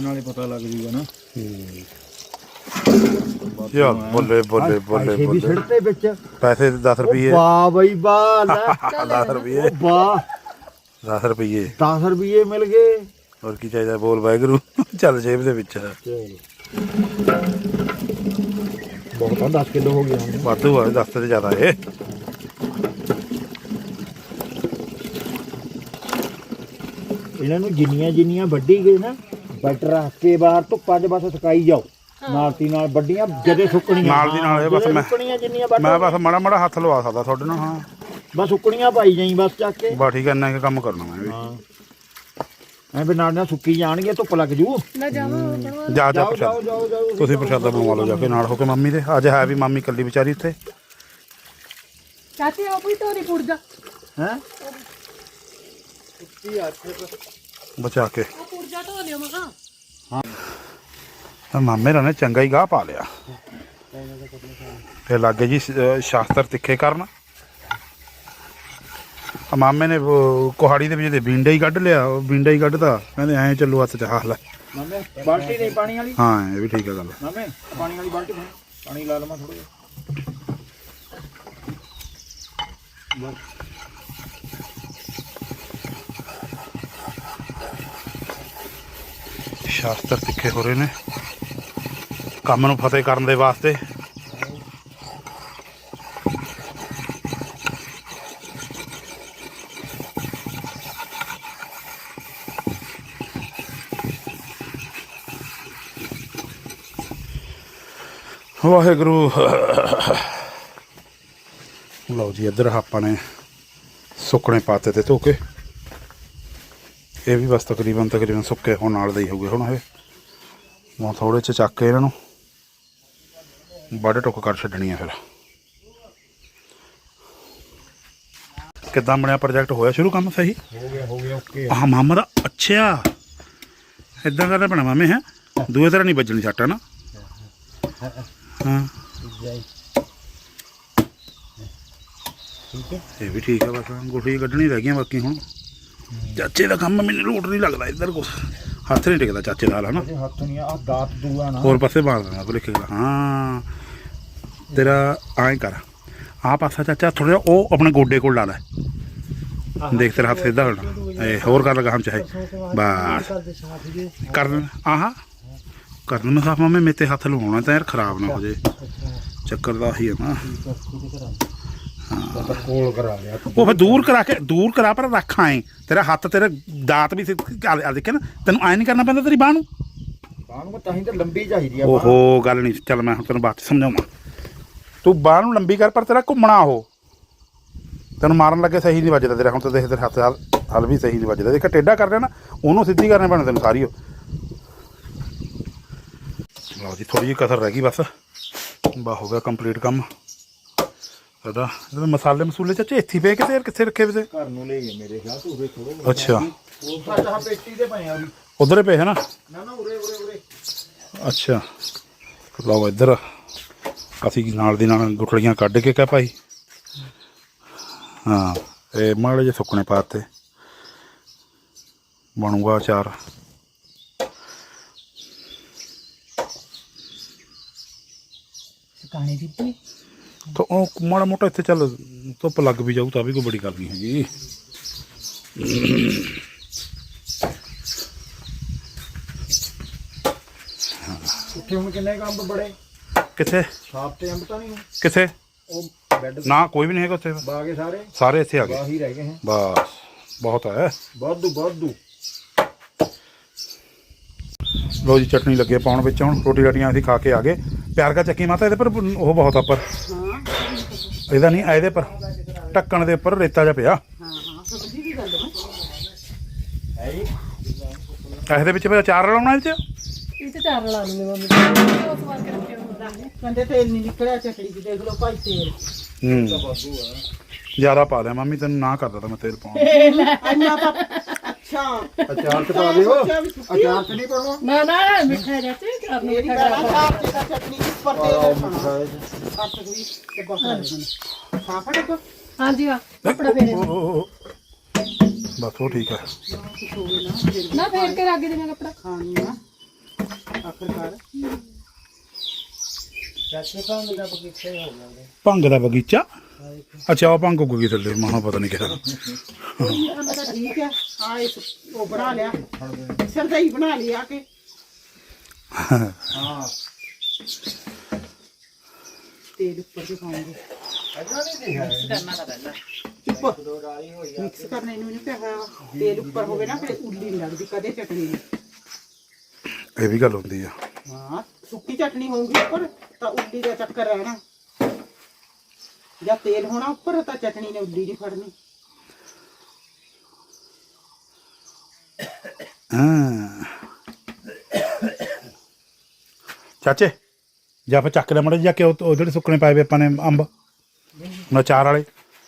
ਨਾਲੇ ਪਤਾ ਲੱਗ ਜੂਗਾ ਨਾ। ਯਾਰ ਬੱਲੇ ਬੱਲੇ ਬੱਲੇ ਬੱਲੇ। ਵਿੱਚ। ਪੈਸੇ 10 ਰੁਪਏ ਵਾਹ ਬਈ ਵਾਹ ਲੈ। 10 ਰੁਪਏ ਵਾਹ। 10 ਰੁਪਏ 10 ਰੁਪਏ ਮਿਲ ਗਏ। ਹੋਰ ਕੀ ਚਾਹੀਦਾ? ਬੋਲ ਵਾਹਿਗੁਰੂ। ਚੱਲ ਜੇਬ ਦੇ ਵਿੱਚ। ਬਹੁਤ ਆ 10 ਕਿਲੋ ਹੋ ਗਿਆ ਵਾਧੂ ਆ 10 ਤੇ ਜ਼ਿਆਦਾ ਇਹ। ਇਹਨਾਂ ਨੂੰ ਜਿੰਨੀਆਂ ਜਿੰਨੀਆਂ ਵੱਢੀ ਗਏ ਨਾ ਬੱਟ ਰੱਖ ਕੇ ਬਾਹਰ ਧੁੱਪਾਂ 'ਚ ਬਸ ਸੁਕਾਈ ਜਾਓ। ਨਾਲ ਦੀ ਨਾਲ ਵੱਡੀਆਂ ਜਦੇ ਸੁੱਕਣੀਆਂ। ਨਾਲ ਦੀ ਨਾਲ ਇਹ ਬਸ ਮੈਂ- ਸੁੱਕਣੀਆਂ ਜਿੰਨੀਆਂ ਵੱਢ ਮੈਂ ਬਸ ਮਾੜਾ ਮਾੜਾ ਹੱਥ ਲਵਾ ਸਕਦਾ ਤੁਹਾਡੇ ਨਾਲ ਹਾਂ। ਬਸ ਸੁੱਕਣੀਆਂ ਪਾਈ ਜਾਈ ਬਸ ਚੱਕ ਕੇ। ਬਾ ਠੀਕ ਇੰਨਾ ਕੁ ਕੰਮ ਕਰਨਾ ਮੈਂ ਵੀ। ਹਾਂ। ਐ ਵੀ ਨਾਲ ਨਾਲ ਸੁੱਕੀ ਜਾਣਗੇ ਧੁੱਪ ਲੱਗ ਜੂ। ਨਾ ਜਾਵਾਂ ਬਣਵਾ ਜਾ ਜਾ ਜਾਓ ਪ੍ਰਸ਼ਾਦ। ਜਾਓ ਜਾਓ ਜਾਓ ਤੁਸੀਂ ਪ੍ਰਸ਼ਾਦਾ ਬਣਵਾ ਲਓ ਜਾ ਕੇ ਨਾਲ ਹੋ ਕੇ ਮੰਮੀ ਦੇ। ਅੱਜ ਹੈ ਵੀ ਮੰਮੀ ਕੱਲੀ ਵਿਚਾਰੀ ਉੱਥੇ ਚਾਚੇ ਆ ਕੋਈ ਤੋਰੀ ਪੁੜ ਜਾ। ਹੈ? ਬਚਾ ਕੇ। ਆ ਪੁੜ ਜਾ ਧੋ ਲਿਓ ਮਗਾ ਤਾਂ ਮਾਮੇ ਰਾਂ ਨੇ ਚੰਗਾ ਹੀ ਗਾਹ ਪਾ ਲਿਆ। ਫਿਰ ਲੱਗੇ ਜੀ ਸ- ਅਹ ਸ਼ਾਸਤਰ ਤਿੱਖੇ ਕਰਨ। ਆ ਮਾਮੇ ਨੇ ਉਹ ਕੁਹਾੜੀ ਦੇ ਵਿੱਚ ਦੇ ਬਿੰਡਾ ਹੀ ਕੱਢ ਲਿਆ ਉਹ ਬਿੰਡਾ ਹੀ ਕੱਢਦਾ ਕਹਿੰਦੇ ਐਂ ਚੱਲੂ ਹੱਥ ਚ ਹਾਲ ਲੈ ਮਾਮੇ ਬਾਲਟੀ ਨਹੀਂ ਪਾਣੀ ਵਾਲੀ? ਹਾਂ ਇਹ ਵੀ ਠੀਕ ਹੈ ਗੱਲ। ਮਾਮੇ ਪਾਣੀ ਵਾਲੀ ਬਾਲਟੀ ਫੜ। ਪਾਣੀ ਲਾ ਲਵਾਂ ਥੋੜਾ ਜਿਹਾ। ਸ਼ਾਸਤਰ ਤਿੱਖੇ ਹੋ ਰਹੇ ਨੇ। ਕੰਮ ਨੂੰ ਫਤਿਹ ਕਰਨ ਦੇ ਵਾਸਤੇ। ਵਾਹਿਗੁਰੂ। ਲਓ ਜੀ ਇੱਧਰ ਆਪਾਂ ਨੇ ਸੁੱਕਣੇ ਪਾਤੇ ਤੇ ਧੋ ਕੇ। ਇਹ ਵੀ ਬਸ ਤਕਰੀਬਨ ਤਕਰੀਬਨ ਸੁੱਕੇ ਹੋਣ ਨਾਲ ਦੇ ਹੀ ਹੋਗੇ ਹੁਣ ਇਹ। ਹੁਣ ਥੋੜੇ ਚ ਚੱਕ ਕੇ ਇਹਨਾਂ ਨੂੰ ਵੱਢ ਟੁੱਕ ਕਰ ਛੱਡਣੀ ਆ ਫਿਰ। ਕਿੱਦਾਂ ਬਣਿਆ ਪ੍ਰੋਜੈਕਟ ਹੋਇਆ ਸ਼ੁਰੂ ਕੰਮ ਸਹੀ? ਹੋ ਗਿਆ ਹੋ ਗਿਆ ਓਕੇ ਆਹ ਮਾਮਾ ਦਾ ਅੱਛਾ ਇਦਾਂ ਕਰਨਾ ਪੈਣਾ ਮਾਮੇ ਹੈ? ਦੂਏ ਤਰ੍ਹਾਂ ਨਹੀਂ ਵੱਜਣੀ ਛੱਟਾ ਨਾ? ਹਾਂ ਠੀਕ ਹੈ? ਇਹ ਵੀ ਠੀਕ ਹੈ ਬਸ ਅੰਗੂਠੀ ਕੱਢਣੀ ਰਹਿ ਗਈਆਂ ਬਾਕੀ ਹੁਣ। ਚਾਚੇ ਦਾ ਕੰਮ ਮੈਨੂੰ ਲੋਟ ਨਹੀਂ ਲੱਗਦਾ ਇੱਧਰ ਕੋ ਹੱਥ ਨਹੀਂ ਟਿਕਦਾ ਚਾਚੇ ਦਾ ਹਨਾ? ਇਹ ਹੱਥ ਨਹੀਂ ਆ ਦਾਤ ਦੂਆ ਨਾ। ਹੋਰ ਪਾਸੇ ਮਾਰ ਦੇਣਾ ਕੋ ਲਿਖੇਗਾ ਹਾਂ। ਤੇਰਾ ਐਂ ਕਰ। ਆ ਪਾਸਾ ਚਾਚਾ ਥੋੜਾ ਉਹ ਆਪਣੇ ਗੋਡੇ ਕੋਲ ਲਾ ਲੈ। ਦੇਖ ਤੇਰਾ ਹੱਥ ਸਿੱਧਾ ਹੋਣਾ। ਇਹ ਹੋਰ ਕਰ ਲਗਾ ਹਮ ਚਾਹੇ ਬਸ। ਕਰ ਦੇਣਾ ਆਹਾ। ਕਰਨ ਮੈਂ ਸਾਫ਼ ਮੇਤੇ ਹੱਥ ਲਵਾਉਣਾ ਤਾਂ ਯਾਰ ਖਰਾਬ ਨਾ ਹੋ ਜੇ ਚੱਕਰ ਦਾ ਹੀ ਹੈ ਨਾ। ਤਾਂ ਕੋਲ ਕਰਾ ਲਿਆ ਉਹ ਫਿਰ ਦੂਰ ਕਰਾ ਕੇ ਦੂਰ ਕਰਾ ਪਰ ਰੱਖ ਆਏ। ਤੇਰਾ ਹੱਥ ਤੇਰਾ ਦਾਤ ਵੀ ਆ ਦੇਖੇ ਨਾ ਤੈਨੂੰ ਐ ਨਹੀਂ ਕਰਨਾ ਪੈਂਦਾ ਤੇਰੀ ਬਾਹ ਨੂੰ? ਬਾਹ ਨੂੰ ਤਾਂ ਹੀ ਤਾਂ ਲੰਬੀ ਚਾਹੀਦੀ ਆ। ਓਹੋ ਗੱਲ ਨਹੀਂ ਚੱਲ ਮੈਂ ਹੁਣ ਤੈਨੂੰ ਸਮਝਾਉਣਾ ਤੂੰ ਬਾਹ ਨੂੰ ਲੰਬੀ ਕਰ ਪਰ ਤੇਰਾ ਘੁੰਮਣਾ ਉਹ। ਤੈਨੂੰ ਮਾਰਨ ਲੱਗੇ ਸਹੀ ਨਹੀਂ ਵੱਜਦਾ ਤੇਰਾ ਹੁਣ ਤਾਂ ਦੇਖ ਤੇਰੇ ਹੱਥ ਹਲ ਵੀ ਸਹੀ ਨਹੀਂ ਵੱਜਦਾ। ਦੇਖ ਟੇਢਾ ਕਰ ਨਾ ਉਹਨੂੰ ਸਿੱਧੀ ਕਰਨੇ ਪੈਣਾ ਤੈਨੂੰ ਸਾਰੀ ਉਹ। ਲਓ ਜੀ ਥੋੜੀ ਜਿਹੀ ਕਸਰ ਰਹਿ ਗਈ ਬਸ। ਬਾ ਹੋ ਗਿਆ ਕੰਪਲੀਟ ਕੰਮ। ਸਾਡਾ ਇਹਦੇ ਮਸਾਲੇ ਮਸੂਲੇ ਚਾਚੇ ਇੱਥੇ ਪਏ ਕਿਤੇ ਕਿੱਥੇ ਰੱਖੇ ਵੇ ਤੇ? ਘਰ ਨੂੰ ਲੈ ਗਏ ਮੇਰੇ ਖਿਆਲ ਤੂੰ ਵੇ ਥੋੜੋ ਅੱਛਾ। ਉਹ ਆ ਪੇਟੀ ਦੇ ਪਏ ਆ ਵੀ। ਉਧਰ ਪਏ ਹੈ ਨਾ ਨਾ ਨਾ ਉਰੇ ਉਰੇ ਉਰੇ। ਅੱਛਾ। ਲਓ ਇੱਧਰ ਅਸੀਂ ਨਾਲ ਦੀ ਨਾਲ ਗੁਠਲੀਆਂ ਕੱਢ ਕੇ ਕਹ ਭਾਈ। ਹਾਂ ਇਹ ਮਾੜੇ ਜਿਹੇ ਸੁੱਕਣੇ ਪਾਤੇ। ਬਣੂਗਾ ਅਚਾਰ। ਕਹਾਣੀ ਦਿੱਤੀ ਤਾਂ ਉਹ ਮਾੜਾ ਮੋਟਾ ਇੱਥੇ ਚੱਲ ਧੁੱਪ ਲੱਗ ਵੀ ਜਾਊ ਤਾਂ ਵੀ ਕੋਈ ਬੜੀ ਗੱਲ ਨਹੀਂ ਹੈਗੀ। ਉੱਥੇ ਹੁਣ ਕਿੰਨੇ ਕੁ ਅੰਬ ਬੜੇ? ਕਿੱਥੇ? ਛਾਪ ਤੇ ਅੰਬ ਤਾਂ ਨਹੀਂ ਕਿੱਥੇ? ਉਹ ਬੈੱਡ ਨਾ ਕੋਈ ਵੀ ਨਹੀਂ ਹੈਗਾ ਉੱਥੇ। ਬਾਗੇ ਸਾਰੇ? ਸਾਰੇ ਇੱਥੇ ਆ ਗਏ। ਬਾਹੀ ਰਹਿ ਗਏ ਹੈ। ਬਸ ਬਹੁਤ ਹੈ। ਵਾਧੂ ਵਾਧੂ। ਲੋ ਜੀ ਚਟਨੀ ਲੱਗੇ ਪਾਉਣ ਵਿੱਚ ਹੁਣ ਰੋਟੀ ਰਾਟੀਆਂ ਅਸੀਂ ਖਾ ਕੇ ਆ ਗਏ। ਪਿਆਰ ਕਾ ਚੱਕੀ ਮਾਤਾ ਇਹਦੇ ਪਰ ਉਹ ਬਹੁਤ ਆ ਪਰ। ਇਹਦਾ ਨਹੀਂ ਇਹਦੇ ਪਰ। ਢੱਕਣ ਦੇ ਉੱਪਰ ਰੇਤਾ ਜਿਹਾ ਪਿਆ। ਇਹਦੇ ਵਿੱਚ ਫਿਰ ਅਚਾਰ ਲਾਉਣਾ ਇਹ ਚ? ਇਹ ਤੇ ਚਾਰ ਲਾ ਲੂੰਗੀ ਮੰਮੀ ਉਹ ਸਵਾਰ ਕੇ ਰੱਖਿਆ ਹੁੰਦਾ ਕਹਿੰਦੇ ਤੇਲ ਨਹੀਂ ਨਿਕਲਿਆ ਚਟੜੀ ਚ ਦੇਖ ਲਓ ਭਾਈ ਤੇਲ। ਹੂੰ। ਜ਼ਿਆਦਾ ਪਾ ਲਿਆ ਮੰਮੀ ਤੈਨੂੰ ਨਾ ਕਰਦਾ ਤਾਂ ਮੈਂ ਤੇਲ ਪਾਉਣ। ਇੰਨਾ ਤਾਂ ਅੱਛਾ ਅਚਾਰ ਚ ਪਾ ਦਿਓ ਅਚਾਰ ਚ ਨਹੀਂ ਪਾਉਣਾ ਨਾ ਨਾ ਮਿੱਠਾ ਜਾਤੇ ਚਾਰ ਨੂੰ ਮਿੱਠਾ ਮੇਰਾ ਖਾ ਸਾਫ਼ ਤੇ ਚਟਣੀ ਉੱਪਰ ਤੇਲ ਖਾਣਾ ਕੱਟ ਵੀ ਤੇ ਬਸ ਸਾਫ਼ ਹੈ ਦੇਖੋ ਹਾਂਜੀ ਆ ਕੱਪੜਾ ਫੇਰੇ ਉਹ, ਉਹ, ਉਹ। ਬਸ ਉਹ ਠੀਕ ਹੈ ਨਾ ਫੇਰ ਕੇ ਰੱਖ ਦੇਣਾ ਕੱਪੜਾ ਖਾਣੀ ਆ ਆਖਰਕਾਰ ਚਾਚੇ ਤਾਂ ਮੇਰਾ ਬਗੀਚਾ ਹੀ ਹੋ ਗਿਆ ਭੰਗ ਦਾ ਬਗੀਚਾ ਅੱਛਾ ਉਹ ਭੰਗ ਉੱਗ ਗਈ ਥੱਲੇ ਮਾਂ ਪਤਾ ਨਹੀਂ ਕਿਹੜਾ ਮੈਂ ਤਾਂ ਠੀਕ ਹੈ ਆ ਇਸ ਉਹ ਬਣਾ ਲਿਆ ਸਰਦਾਈ ਬਣਾ ਲਈ ਆ ਕੇ ਹਾਂ ਤੇਲ ਉੱਪਰ ਦੇ ਪਾਉਂਗੇ ਅਜਾ ਨਹੀਂ ਦੀ ਹੈ ਚੁੱਪ ਮਿਕਸ ਕਰਨੇ ਨੂੰ ਨਹੀਂ ਪਿਆ ਹੋਇਆ ਤੇਲ ਉੱਪਰ ਹੋਵੇ ਨਾ ਫਿਰ ਉੱਲੀ ਨਹੀਂ ਲੱਗਦੀ ਕਦੇ ਚਟਣੀ ਨਹੀਂ ਇਹ ਵੀ ਗੱਲ ਹੁੰਦੀ ਆ। ਹਾਂ ਸੁੱਕੀ ਚਟਣੀ ਹੋਊਗੀ ਉੱਪਰ ਤਾਂ ਉੱਲੀ ਦਾ ਚੱਕਰ ਰਹਿਣਾ ਜਾਂ ਤੇਲ ਹੋਣਾ ਉੱਪਰ ਤਾਂ ਚਟਣੀ ਨੇ ਉੱਲੀ ਨਹੀਂ ਫੜਨੀ। ਹਾਂ। ਚਾਚੇ ਜਾਂ ਫਿਰ ਚੱਕ ਲੈ ਮੜੇ ਜਾ ਕੇ ਉਹ ਉਹ ਜਿਹੜੇ ਸੁੱਕਣੇ ਪਾਏ ਵੇ ਆਪਾਂ ਨੇ ਅੰਬ ਨਾ ਚਾਰ ਵਾਲੇ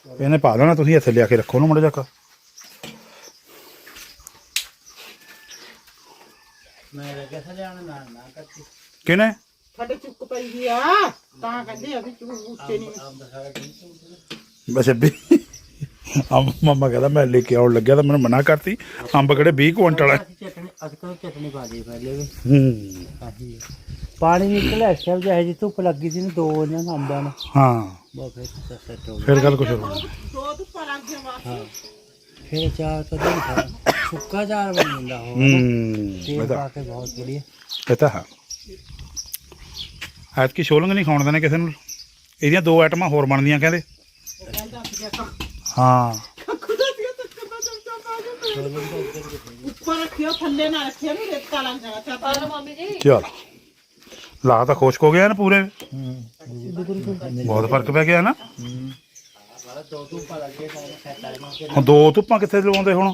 ਇਹਨੇ ਪਾ ਲੈਣਾ ਤੁਸੀਂ ਇੱਥੇ ਲਿਆ ਕੇ ਰੱਖੋ ਨਾ ਮੜੇ ਜਾ ਕੇ ਮੈਂ ਲੱਗਿਆ ਸਜਾਣ ਨਾ ਨਾ ਕੱਟੀ ਕਿਨੇ ਸਾਡੇ ਚੁੱਕ ਪਈ ਵੀ ਆ ਤਾਂ ਕਹਿੰਦੇ ਆ ਵੀ ਚੁੱਕ ਉੱਚੇ ਨਹੀਂ। ਬਸ ਵੀ ਅੰਬ ਮਮਾ ਕਹਿੰਦਾ ਮੈਂ ਲੈ ਕੇ ਆਉਣ ਲੱਗਿਆ ਤਾਂ ਮੈਨੂੰ ਮਨਾ ਕਰਤੀ। ਅੰਬ ਕਿਹੜੇ 20 ਕੁਇੰਟਲ ਹੈ ਚਟਣੀ ਅੱਜ ਕੱਲ ਚਟਣੀ ਪਾ ਦੇ ਪਹਿਲੇ ਵੀ। ਹੂੰ। ਆਹੀ ਪਾਣੀ ਨਿਕਲਿਆ ਸਭ ਜਿਹੇ ਜੀ ਧੁੱਪ ਲੱਗੀ ਸੀ ਨਾ ਦੋ ਇਹਨਾਂ ਨੂੰ ਅੰਬਾਂ ਨੂੰ। ਹਾਂ। ਬਹੁਤ ਫਿਰ ਸੈੱਟ ਹੋ ਫਿਰ ਗੱਲ ਕੁਛ ਹੋਰ ਹੋਣੀ। ਦੋ ਫਿਰ ਚਾਰ ਕਦੇ ਨਹੀਂ ਖਾਣਾ ਸੁੱਕਾ ਚਾਰ ਬਣ ਜਾਂਦਾ ਹੋ ਹੂੰ ਇਹ ਤੇਲ ਤਾਂ ਪਾ ਕੇ ਬਹੁਤ ਵਧੀਆ। ਇਹ ਤਾਂ ਹੈ। ਐਤਕੀ ਸ਼ੋਲੰਗ ਨਹੀਂ ਖਾਣ ਦੇਣੇ ਕਿਸੇ ਨੂੰ। ਇਹਦੀਆਂ ਦੋ ਆਈਟਮਾਂ ਹੋਰ ਬਣਦੀਆਂ ਕਹਿੰਦੇ। ਹਾਂ। ਉੱਪਰ ਰੱਖਿਓ ਥੱਲੇ ਨਾ ਰੱਖਿਓ ਵੀ ਰੇਤਾ ਲੱਗ ਜਾਣਾ ਚਾਪਾ ਲਓ। ਮੰਮੀ ਜੀ। ਚਲ। ਲਾ ਤਾਂ ਖੁਸ਼ਕ ਹੋ ਗਿਆ ਨਾ ਪੂਰੇ। ਬਹੁਤ ਫ਼ਰਕ ਪੈ ਗਿਆ ਨਾ। ਹੁਣ ਦੋ ਧੁੱਪਾਂ ਕਿੱਥੇ ਲਵਾਉਂਦੇ ਹੁਣ?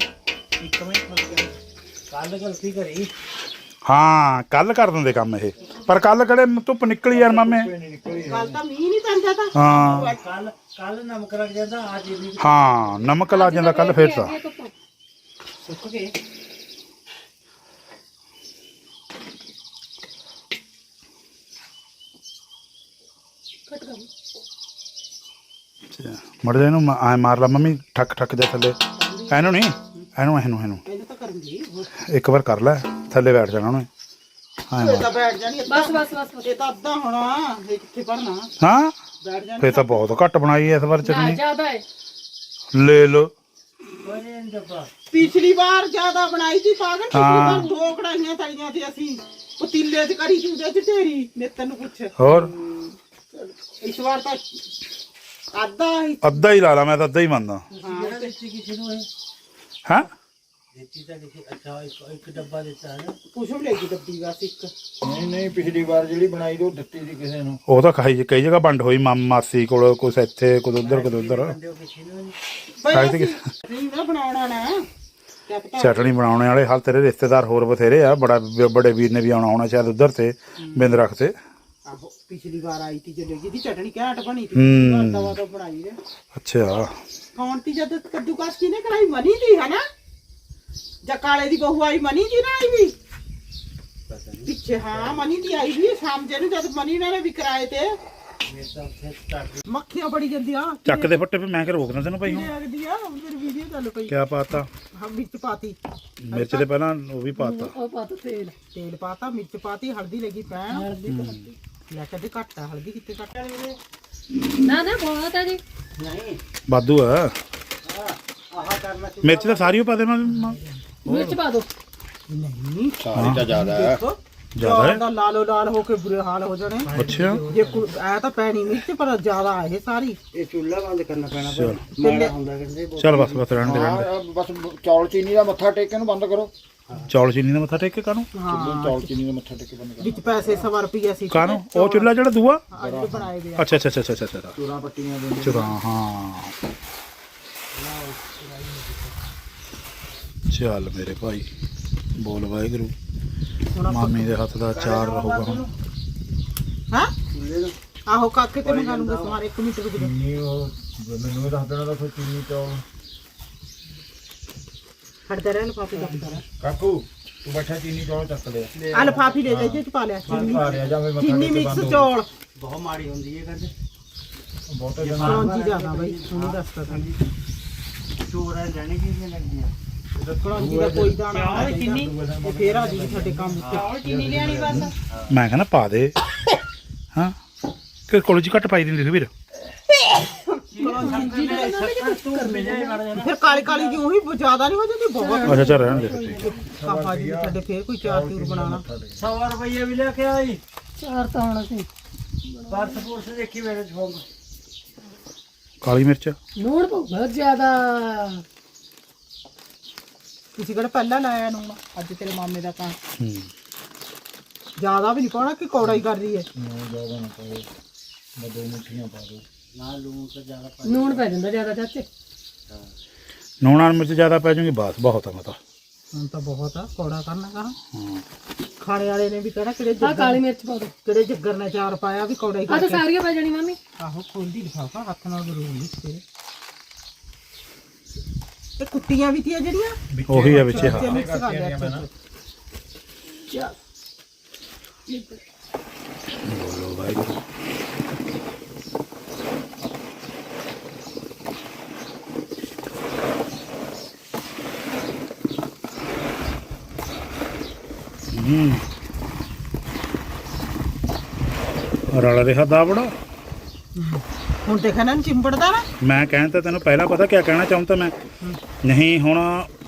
ਇੱਕ ਮਿੰਟ ਕੱਲ ਗਲਤੀ ਕਰੀ। ਹਾਂ ਕੱਲ ਕਰ ਦਿੰਦੇ ਕੰਮ ਇਹ। ਪਰ ਕੱਲ ਕਿਹੜੇ ਧੁੱਪ ਨਿਕਲੀ ਯਾਰ ਮਾਮੇ? ਕੱਲ ਤਾਂ ਮੀਂਹ ਨਹੀਂ ਪੈਂਦਾ ਤਾਂ। ਹਾਂ। ਕੱਲ ਕੱਲ ਨਮਕ ਲੱਗ ਜਾਂਦਾ ਅੱਜ ਵੀ ਹਾਂ ਨਮਕ ਲਾ ਜਾਂਦਾ ਕੱਲ ਫੇਰ ਤਾਂ। ਸੁੱਕ ਗਏ। ਮੜ ਜਾ ਇਹਨੂੰ ਆ ਮਾਰ ਲਾ ਮੰਮੀ ਠੱਕ ਠੱਕ ਦੇ ਥੱਲੇ। ਇਹਨੂੰ ਨਹੀਂ ਇਹਨੂੰ ਤਾਂ ਕਰੂੰਗੀ। ਇੱਕ ਵਾਰ ਕਰ ਲੈ ਥੱਲੇ ਬੈਠ ਜਾਣਾ ਉਹਨੇ। ਇਹ ਤਾਂ ਬੈਠ ਜਾਣੀ ਅੱਧਾ ਬਸ ਬਸ ਬਸ ਬਸ। ਇਹ ਤਾਂ ਅੱਧਾ ਹੋਣਾ ਇਹ ਕਿੱਥੇ ਪੜਨਾ ਹਾਂ? ਬੈਠ ਜਾਣੀ ਫੇਰ ਤਾਂ ਬਹੁਤ ਘੱਟ ਬਣਾਈ ਐ ਇਸ ਵਾਰ ਨਾ ਚਟਨੀ। ਜ਼ਿਆਦਾ ਹੈ ਲੈ ਲੋ ਪਿਛਲੀ ਵਾਰ ਜ਼ਿਆਦਾ ਬਣਾਈ ਸੀ ਪਾਗਲ ਪਿਛਲੀ ਹਾਂ। ਵਾਰ ਦੋ ਕੜਾਈਆਂ ਤਲੀਆਂ ਤੇ ਅਸੀਂ। ਪਤੀਲੇ 'ਚ ਕਰੀ ਸੀ ਉਹਦੇ 'ਚ ਢੇਰੀ। ਨਿੱਤਨ ਨੂੰ ਪੁੱਛ। ਹੋਰ? ਇਸ ਵਾਰ ਤਾਂ ਅੱਧਾ ਹੀ। ਅੱਧਾ ਹੀ ਲਾ ਲਾ ਮੈਂ ਤਾਂ ਅੱਧਾ ਹੀ ਮੰਨਦਾ। ਹਾਂ ਹਾਂ? ਪੁੱਛ ਲੈ ਜੀ ਡੱਬੀ ਬਸ ਇੱਕ। ਨਹੀਂ ਨਹੀਂ ਪਿਛਲੀ ਵਾਰ ਜਿਹੜੀ ਬਣਾਈ ਤੇ ਉਹ ਦਿੱਤੀ ਸੀ ਕਿਸੇ ਨੂੰ। ਉਹ ਤਾਂ ਕਈ ਕਈ ਜਗ੍ਹਾ ਵੰਡ ਹੋਈ ਮਾਮ ਮਾਸੀ ਕੋਲ ਕੁਛ ਇੱਥੇ ਕੁਝ ਉਧਰ ਕੁਝ ਉਧਰ। ਬਈ ਖਾਈ ਤੇ ਅਸੀਂ ਨਹੀਂ ਨਾ ਬਣਾਉਣਾ ਨਾ ਕਿਆ ਪਤਾ ਚਟਣੀ ਬਣਾਉਣੇ ਵਾਲੇ ਹਾਲ ਤੇਰੇ ਰਿਸ਼ਤੇਦਾਰ ਹੋਰ ਬਥੇਰੇ ਆ ਬੜਾ ਬੜੇ ਵੀਰ ਨੇ ਵੀ ਆਉਣਾ ਹੋਣਾ ਸ਼ਾਇਦ ਉਧਰ ਤੇ ਬਿੰਦ ਰੱਖ ਤੇ। ਆਹੋ ਪਿਛਲੀ ਵਾਰ ਆਈ ਤੀ ਜਦੋਂ ਜਿਹਦੀ ਚਟਣੀ ਘੈਂਟ ਬਣੀ ਤੀ ਹੂੰ। ਦਵਾ ਤਾਂ ਬਣਾਈ ਨੇ ਅੱਛਾ। ਕੌਣ ਤੀ? ਜਦ ਕੱਦੂਕਸ ਕਿਨੇ ਕਰਾਈ ਮਨੀ ਦੀ ਹੈ ਨਾ ਜਾਂ ਕਾਲੇ ਦੀ ਬਹੂ ਆਈ ਮਨੀ ਦੀ ਨਾ ਆਈ ਵੀ? ਪਿੱਛੇ ਹਾਂ ਮਨੀ ਦੀ ਆਈ ਵੀ ਸ਼ਾਮ ਜੇ ਨੂੰ ਜਦ ਮਨੀ ਨੇ ਵੀ ਕਰਾਏ ਤੇ। ਮੱਖੀਆਂ ਬੜੀ ਜਾਂਦੀਆਂ। ਚੱਕ ਦੇ ਫੱਟੇ ਪੇ ਮੈਂ ਕਿ ਰੋਕਦਾ ਤੈਨੂੰ ਭਾਈ ਹੁਣ? ਲੱਗਦੀ ਆ? ਮੇਰੀ ਵੀਡੀਓ ਚੱਲ ਪਈ। ਕਿਆ ਪਾਤਾ? ਹਾਂ ਮਿਰਚ ਪਾਤੀ। ਮਿਰਚ ਦੇ ਪਹਿਲਾਂ ਉਹ ਵੀ ਪਾਤਾ। ਉਹ ਪਾ ਤਾ ਤੇਲ। ਤੇਲ ਪਾਤਾ ਮਿਰਚ ਪਾਤੀ ਹਲਦੀ ਲੱਗੀ ਪੈਣ। ਹਲਦੀ ਲੈ ਕੇ ਤੇ ਘੱਟ ਆ ਹਲਦੀ ਕਿੱਥੇ ਘੱਟ ਆ ਨਾ ਨਾ ਬਹੁਤ ਹੈ ਜੀ। ਨਹੀਂ। ਵਾਧੂ ਆ। ਆਹ ਕਰਨਾ ਮਿਰਚ ਤਾਂ ਸਾਰੀ ਓ ਪਾ ਦੇ ਮੈਂ। ਮੈਂ- ਮਿਰਚ ਪਾ ਦੋ ਨਹੀਂ ਸਾਰੀ ਤਾਂ ਜ਼ਿਆਦਾ ਹੈ ਦੇਖੋ ਜ਼ਿਆਦਾ ਹੈ? ਦਾ ਲਾਲੋ ਲਾਲ ਹੋ ਕੇ ਬੁਰੇ ਹਾਲ ਹੋ ਜਾਣੇ ਅੱਛਾ ਜੇ ਐ ਤਾਂ ਪੈਣੀ ਮਿਰਚ ਪਰ ਜ਼ਿਆਦਾ ਆ ਇਹ ਸਾਰੀ ਇਹ ਚੁੱਲ੍ਹਾ ਬੰਦ ਕਰਨਾ ਪੈਣਾ ਚਲ ਤੇ ਹੁੰਦਾ ਕਹਿੰਦੇ ਚੱਲ ਬਸ ਬਸ ਰਹਿਣ ਦੇ ਰਹਿਣ ਦੇ ਹਾਂ ਬਸ ਚੌਲ ਚੀਨੀ ਦਾ ਮੱਥਾ ਟੇਕ ਕੇ ਨੂੰ ਬੰਦ ਕਰੋ ਚੌਲ ਚੀਨੀ ਦਾ ਮੱਥਾ ਟੇਕ ਕੇ ਕਾਨੂੰ ਹਾਂ ਚੌਲ ਚੀਨੀ ਦਾ ਮੱਥਾ ਟੇਕ ਕੇ ਬੰਦ ਕਰੋ ਵਿੱਚ ਪੈਸੇ ਸਵਾ ਰੁਪਈਆ ਸੀ ਕਾਨੂੰ ਉਹ ਚੁੱਲਾ ਜਿਹੜਾ ਦੂਆ ਅੱਜ ਦੇ ਬਣਾਏ ਦੇ ਆ ਅੱਛਾ ਅੱਛਾ ਅੱਛਾ ਅੱਛਾ ਅੱਛਾ ਚੂਰਾਂ ਪੱਟੀਆਂ ਦੇ ਚੁਰਾ ਹਾਂ ਚੱਲ ਮੇਰੇ ਭਾਈ। ਬੋਲ ਵਾਹਿਗੁਰੂ। ਮਾਮੀ ਦੇ ਹੱਥ ਦਾ ਅਚਾਰ ਰਹੂਗਾ ਹੁਣ। ਹਾਂ? ਆਹੋ ਕਾਕੇ ਤੇ ਮੰਗਾ ਲੂੰਗਾ ਸਮਾਰ ਇੱਕ ਮਿੰਟ ਰੁਕ ਜਾ ਚੀਨੀ ਉਹ ਮੈਨੂੰ ਇਹ ਦੱਸ ਦੇਣਾ ਤਾਂ ਫਿਰ ਚੀਨੀ ਚੌਲ ਹਟਦਾ ਰਹਿ ਲਫਾਫੇ ਦਾ ਕਰ ਕਾਕੂ ਤੂੰ ਬੈਠਾ ਚੀਨੀ ਚੌਲ ਚੱਕ ਲਿਆ। ਆ ਲਫਾਫੀ ਲੈ ਜਾ ਜੇ ਚ ਪਾ ਲਿਆ ਚੀਨੀ। ਆ ਰਿਹਾ ਜਾਂ ਫਿਰ ਮੱਥਾ ਚੀਨੀ ਮਿਕਸ ਚੌਲ। ਬਹੁਤ ਮਾੜੀ ਹੁੰਦੀ ਹੈ ਕਹਿੰਦੇ। ਬਹੁਤੇ ਦਿਨ ਕਲੌਂਜੀ ਜ਼ਿਆਦਾ ਬਾਈ ਉਹਨੂੰ ਦੱਸਦਾ ਤੁਹਾਨੂੰ ਚੋਰਾਂ ਰਹਿਣੇ ਕੀ ਲੱਗਦੀਆਂ ਕਲੌਂਜੀ ਦਾ ਕੋਈ ਦਾਣਾ ਹੋਣਾ ਚੀਨੀ? ਤੇ ਫੇਰ ਆ ਜੀ ਸਾਡੇ ਕੰਮ ਉੱਤੇ। ਚੀਨੀ ਲਿਆਣੀ ਬਸ। ਮੈਂ ਕਹਿੰਦਾ ਪਾ ਦੇ। ਹਾਂ। ਕਿ ਕੋਲ ਜੀ ਘੱਟ ਪਾਈ ਦਿੰਦੀ ਸੀ ਵੀਰ। ਫਿਰ ਕਾਲੀ ਕਾਲੀ ਜੀ ਉਹੀ ਜ਼ਿਆਦਾ ਨਹੀਂ ਹੋ ਜਾਂਦੀ? ਬਹੁਤ ਅੱਛਾ ਚੱਲ ਰਹਿਣ ਦੇ ਫਿਰ ਠੀਕ ਕਾਫਾ ਜੀ ਸਾਡੇ ਫੇਰ ਕੋਈ ਚਾਰ ਚੂਰ ਬਣਾਣਾ 100 ਰੁਪਏ ਵੀ ਲੈ ਕੇ ਆਈ ਚਾਰ ਤਾਂ ਹੋਣਾ ਸੀ ਪਰਸ ਪੁਰਸ ਦੇਖੀ ਮੇਰੇ ਫੋਨ ਕਾਲੀ ਮਿਰਚ। ਲੂਣ ਬਹੁਤ ਜ਼ਿਆਦਾ। ਤੁਸੀਂ ਕਿਹੜਾ ਪਹਿਲਾਂ ਲਾਇਆ ਨੂਣ ਅੱਜ ਤੇਰੇ ਮਾਮੇ ਦਾ ਕੰਮ ਹੂੰ। ਜ਼ਿਆਦਾ ਵੀ ਨਹੀਂ ਪਾਉਣਾ ਕਿ ਕੌੜਾ ਹੀ ਕਰ ਰਹੀ ਹੈ? ਜ਼ਿਆਦਾ ਨਾ ਪਾਓ। ਮੈਂ ਦੋ ਮੁੱਠੀਆਂ ਪਾ ਦੋ। ਨਾ ਲੂਣ ਤਾਂ ਜ਼ਿਆਦਾ ਪਾ ਲੂਣ ਪੈ ਜਾਂਦਾ ਜ਼ਿਆਦਾ ਚਾਚੇ। ਨੂਣ ਨਾਲ ਮਿਰਚ ਜ਼ਿਆਦਾ ਪੈ ਜੂਗੀ ਬਸ ਬਹੁਤ ਆ ਮਤਾ ਹੁਣ ਤਾਂ ਬਹੁਤ ਆ ਕੌੜਾ ਕਰਨਾ ਕਹਾ ਹਾਂ। ਖਾਣੇ ਵਾਲੇ ਨੇ ਵੀ ਕਹਿਣਾ ਕਿਹੜੇ ਆ ਜੱਗਰ ਕਾਲੀ ਮਿਰਚ ਪਾ ਦੋ। ਕਿਹੜੇ ਜੱਗਰ ਨੇ ਚਾਰ ਪਾਇਆ ਵੀ ਕੌੜਾ ਹੀ ਆ ਤਾਂ ਕਰਕੇ। ਸਾਰੀਆਂ ਪੈ ਜਾਣੀ ਮੰਮੀ। ਆਹੋ ਖੋਲਦੀ ਲਿਫਾਫਾ ਹੱਥ ਨਾਲ ਜ਼ਰੂਰ ਨਹੀਂ ਤੇਰੇ। ਇਹ ਕੁੱਟੀਆਂ ਵੀ ਤੀਆਂ ਜਿਹੜੀਆਂ? ਉਹੀ ਆ ਵਿੱਚ ਹਾਂ। ਤੇ ਮਿਕਸ ਕਰ ਲਿਆ। ਚੱਲ ਬੋਲੋ ਵਾਹਿਗੁਰੂ ਹੂੰ। ਰਲ ਰਿਹਾ ਦਾਵੜਾ ਹੁਣ ਦੇਖਣਾ ਨਾ ਚਿੰਬੜਦਾ ਨਾ। ਮੈਂ ਕਹਿੰਦਾ ਤੈਨੂੰ ਪਹਿਲਾਂ ਪਤਾ ਕਿਆ ਕਹਿਣਾ ਚਾਹੁੰਦਾ ਮੈਂ। ਨਹੀਂ ਹੁਣ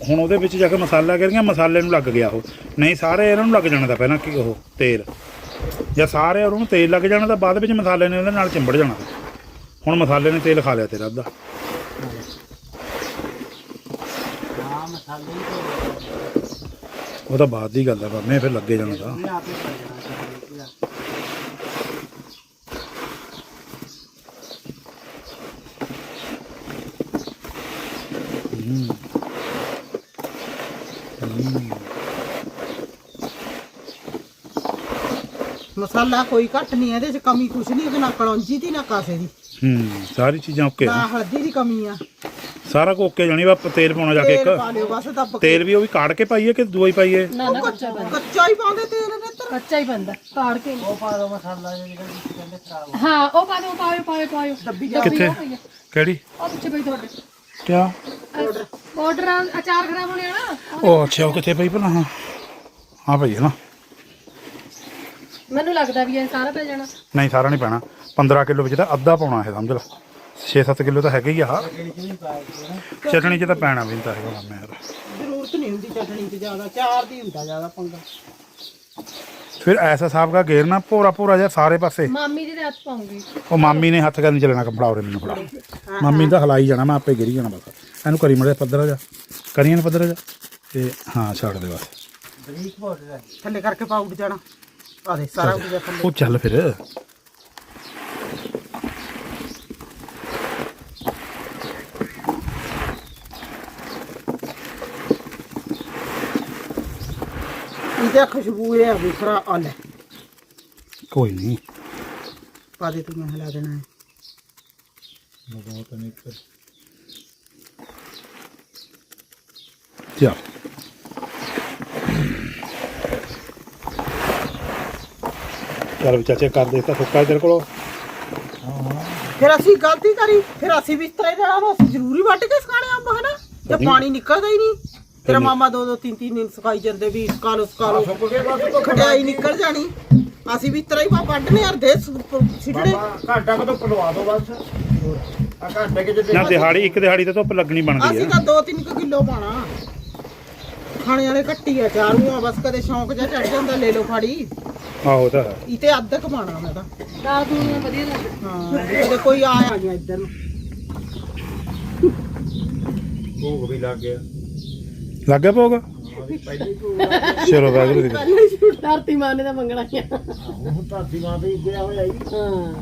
ਹੁਣ ਉਹਦੇ ਵਿੱਚ ਜਾ ਕੇ ਮਸਾਲਾ ਗਿਰ ਗਿਆ ਮਸਾਲੇ ਨੂੰ ਲੱਗ ਗਿਆ ਉਹ। ਨਹੀਂ ਸਾਰੇ ਇਹਨਾਂ ਨੂੰ ਲੱਗ ਜਾਣਾ ਤਾਂ ਪਹਿਲਾਂ ਕਿ ਉਹ ਤੇਲ। ਜਾਂ ਸਾਰੇ ਉਹਨੂੰ ਤੇਲ ਲੱਗ ਜਾਣਾ ਤਾਂ ਬਾਅਦ ਵਿੱਚ ਮਸਾਲੇ ਨੇ ਉਹਦੇ ਨਾਲ ਚਿੰਬੜ ਜਾਣਾ। ਹੁਣ ਮਸਾਲੇ ਨੇ ਤੇਲ ਖਾ ਲਿਆ ਤੇਰਾ ਅੱਧਾ। ਉਹ ਤਾਂ ਬਾਅਦ ਦੀ ਗੱਲ ਹੈ ਬਾਮੇ ਫਿਰ ਲੱਗੇ ਜਾਣਾ ਤਾਂ ਤੇ ਆਪੇ ਪਾ ਜਾਣਾ ਮਸਾਲਾ ਕੋਈ ਘੱਟ ਨਹੀਂ ਇਹਦੇ ਚ ਕਮੀ ਕੁਛ ਨਹੀਂ ਇਹਦੇ ਨਾਲ ਕਲੌਂਜੀ ਦੀ ਨਾ ਕਾਸੇ ਦੀ। ਹੂੰ ਸਾਰੀ ਚੀਜ਼ਾਂ ਓਕੇ ਨਾ ਹਲਦੀ ਦੀ ਕਮੀ ਆ। ਸਾਰਾ ਕੁ ਓਕੇ ਜਾਣੀ ਵਾ ਤੇਲ ਪਾਉਣਾ ਜਾ ਕੇ ਤੇਲ ਇੱਕ। ਪਾ ਲਿਓ ਬਸ ਦੱਬ ਕੇ। ਤੇਲ ਵੀ ਉਹ ਵੀ ਕਾੜ ਕੇ ਪਾਈਏ ਕਿ ਦੂਆ ਹੀ ਪਾਈਏ? ਨਾ ਨਾ ਕੱਚਾ ਹੀ ਪਾਉਂਦੇ ਤੇਲ ਵਿੱਚ ਕੱਚਾ ਹੀ ਪੈਂਦਾ ਕਾੜ ਕੇ। ਉਹ ਪਾ ਦੋ ਮਸਾਲਾ ਜਿਹੜਾ ਵਿੱਚ ਕਹਿੰਦੇ ਖਰਾਬ ਹਾਂ ਉਹ ਪਾ ਦਿਓ ਪਾਇਓ ਪਾਇਓ ਪਾਇਓ। ਕਿੱਥੇ? ਕਿਹੜੀ? ਉਹ ਪਿੱਛੇ ਪਈ ਤੁਹਾਡੇ। ਕਿਆ? ਆਰਡਰ ਅਚਾਰ ਖਰਾਬ ਹੋਣੇ ਆ ਨਾ। ਉਹ ਅੱਛਾ ਉਹ ਕਿੱਥੇ ਪਈ ਭਲਾ? ਹਾਂ ਹਾਂ ਪਈ ਹੈ ਨਾ। ਮੈਨੂੰ ਲੱਗਦਾ ਵੀ ਇਹ ਸਾਰਾ ਪੈ ਜਾਣਾ। ਨਹੀਂ ਸਾਰਾ ਨਹੀਂ ਪੈਣਾ। 15 ਕਿਲੋ ਵਿੱਚ ਤਾਂ ਅੱਧਾ ਪਾਉਣਾ ਹੈ ਸਮਝ ਲਾ। 6-7 ਕਿਲੋ ਤਾਂ ਹੈਗਾ ਹੀ ਆ। ਆਹ। ਚਟਣੀ 'ਚ ਤਾਂ ਪੈਣਾ ਵੀ ਨਹੀਂ ਤਾਂ ਹੈਗਾ ਮੈਂ ਯਾਰ। ਜ਼ਰੂਰਤ ਨਹੀਂ ਹੁੰਦੀ ਚਟਣੀ 'ਚ ਜ਼ਿਆਦਾ ਚਾਰ ਦੀ ਹੁੰਦਾ ਜ਼ਿਆਦਾ ਪੰਗਾ। ਫਿਰ ਐਸਾ ਹਿਸਾਬ ਦਾ ਗੇਰਨਾ ਪੂਰਾ ਪੂਰਾ ਜਿਹਾ ਸਾਰੇ ਪਾਸੇ। ਮਾਮੀ ਜੀ ਦੇ ਹੱਥ ਪਾਉਂਗੀ। ਉਹ ਮਾਮੀ ਨੇ ਹੱਥ ਕਰਨ ਚੱਲਣਾ ਫੜਾ ਉਰੇ ਮੈਨੂੰ ਫੜਾ ਮਾਮੀ ਤਾਂ ਹਲਾਈ ਜਾਣਾ ਮੈਂ ਆਪੇ ਗਿਰੀ ਜਾਣਾ ਬਸ। ਇਹਨੂੰ ਕਰੀ ਮੜੇ ਪੱਧਰਾ ਜਾ। ਕਰੀਏ ਨਾ ਪੱਧਰਾ ਜਾ। ਤੇ ਹਾਂ ਛੱਡ ਦੇ ਬਸ। ਬਰੀਕ ਹੈ ਥੱਲੇ ਕਰਕੇ ਪਾ ਉੱਡ ਜਾਣਾ। ਆ ਦੇ ਸਾਰਾ ਉੱਡ ਗਿਆ ਥੱਲੇ। ਉਹ ਚੱਲ ਫਿਰ। ਇਹਦਾ ਖੁਸ਼ਬੂ ਇਹ ਆ ਦੂਸਰਾ ਆ ਲੈ। ਕੋਈ ਨਹੀਂ। ਪਾ ਦੇ ਤੂੰ ਮੈਂ ਹਿਲਾ ਦੇਣਾ। ਹੈ ਚੱਲ ਚੱਲ ਵੀ ਚਾਚੇ ਕਰ ਦੇ ਤਾਂ ਸੁੱਕਾ ਤੇਰੇ ਕੋਲ। ਫਿਰ ਅਸੀਂ ਗਲਤੀ ਕਰੀ ਫਿਰ ਅਸੀਂ ਵੀ ਇਸ ਤਰ੍ਹਾਂ ਹੀ ਰਹਿਣਾ ਵਾ, ਅਸੀਂ ਜ਼ਰੂਰੀ ਵੱਟ ਕੇ ਸੁਕਾਣੇ ਅੰਬ ਹਨਾ? ਤੇ। ਪਾਣੀ ਨਿਕਲਦਾ ਹੀ ਨਹੀਂ। ਤੇਰਾ ਮਾਮਾ ਦੋ ਦੋ ਤਿੰਨ ਤਿੰਨ ਦਿਨ ਸੁਕਾਈ ਜਾਂਦੇ ਵੀ ਸੁਕਾ ਲੋ ਸੁਕਾ ਲੋ ਖਟਿਆਈ ਨਿਕਲ ਜਾਣੀ। ਅਸੀਂ ਵੀ ਇਸ ਤਰ੍ਹਾਂ ਹੀ ਵਾ ਵੱਢਨੇ ਯਾਰ ਦੇ ਸਿੱਟਣੇ ਘੰਟਾ ਕਦੋਂ ਪਲਵਾ ਦੋ ਬਸ? ਆ ਘੰਟੇ ਕਿ ਜੇ ਨਾ ਦਿਹਾੜੀ ਇੱਕ ਦਿਹਾੜੀ ਤਾਂ ਧੁੱਪ ਲੱਗਣੀ ਬਣਦੀ ਅਸੀਂ ਹੈ ਤਾਂ 2-3 ਕਿਲੋ ਪਾਣਾ ਖਾਣੇ ਵਾਲੇ ਕੱਟੀ ਆ ਚਾਰੂ ਆ ਬਸ ਕਦੇ ਸ਼ੌਂਕ ਜਿਹਾ ਚੜ ਜਾਂਦਾ ਲੈ ਲਓ ਫਾੜੀ। ਆਹੋ ਤਾਂ ਹੈ। ਇਹ ਤੇ ਅੱਧ ਕਮਾਣਾ ਮੈਂ ਤਾਂ। ਦਾਲ ਦੂਲ ਵਧੀਆ ਲੱਗਦੀ। ਹਾਂ ਜੇ ਕੋਈ ਆ ਆ ਗਿਆ ਇੱਧਰ ਨੂੰ। ਭੋਗ ਵੀ ਲੱਗ ਗਿਆ। ਲੱਗ ਗਿਆ ਭੋਗ? ਚਲੋ ਵਾਹਿਗੁਰੂ ਦੀ ਕਿਰਪਾ। ਧਰਤੀ ਮਾਨੇ ਦਾ ਮੰਗਣਾ ਹੀ ਆ। ਹੁਣ ਧਰਤੀ ਮਾਂ ਤੇ ਗਿਆ ਹੋਇਆ ਜੀ। ਹਾਂ।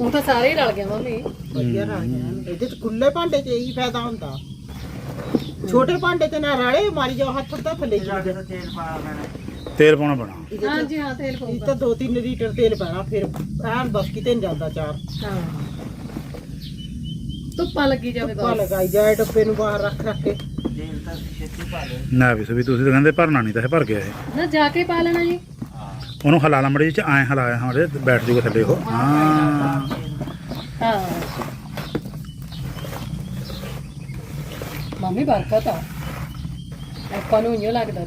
ਉਹ ਤਾਂ ਸਾਰੇ ਹੀ ਰਲ ਗਏ ਮੰਮੀ। ਵਧੀਆ ਰਲ ਗਿਆ ਇਹਦੇ ਚ ਖੁੱਲੇ ਭਾਂਡੇ 'ਚ ਇਹੀ ਫਾਇਦਾ ਹੁੰਦਾ। ਛੋਟੇ ਭਾਂਡੇ 'ਚ ਨਾ ਰਲੇ ਮਾਰੀ ਜਾਓ ਹੱਥ ਤਾਂ ਥੱਲੇ ਸਾਡੇ ਤੋਂ ਤੇਲ ਪਾ ਲੈਣਾ। ਤੇਲ ਪਾਉਣਾ ਬਣਾ ਹਾਂਜੀ ਹਾਂ ਤੇਲ ਇਹ ਪਊਗਾ। ਤਾਂ 2-3 ਲੀਟਰ ਤੇਲ ਪੈਣਾ ਫਿਰ ਐਨ ਬਸ ਕਿਤੇ ਨਹੀਂ ਜਾਂਦਾ ਚਾਰ। ਹਾਂ। ਧੁੱਪਾਂ ਲੱਗੀ ਜਾਵੇ ਪਾ ਬਸ। ਲਗਾਈ ਜਾਏ ਡੱਬੇ ਨੂੰ ਬਾਹਰ ਰੱਖ ਰੱਖ ਕੇ। ਤੇਲ ਤਾਂ ਛੇਤੀ ਪਾ ਲੈ ਨਾ ਵੀ ਸਭੀ ਤੁਸੀਂ ਤਾਂ ਕਹਿੰਦੇ ਭਰਨਾ ਨਹੀਂ ਤਾਂ ਇਹ ਭਰ ਗਿਆ ਇਹ। ਨਾ ਜਾ ਕੇ ਪਾ ਲੈਣਾ ਜੀ। ਉਹਨੂੰ ਹਲਾ ਲਾ ਮੜੀ ਚ ਐ ਹਲਾਇਆ ਹਾਂ ਬੈਠ ਜੂਗਾ ਥੱਲੇ ਉਹ। ਹਾਂ। ਹਾਂ। ਮੰਮੀ ਬਰਕਤ ਆ ਆਪਾਂ ਨੂੰ ਇੰਜ ਲੱਗਦਾ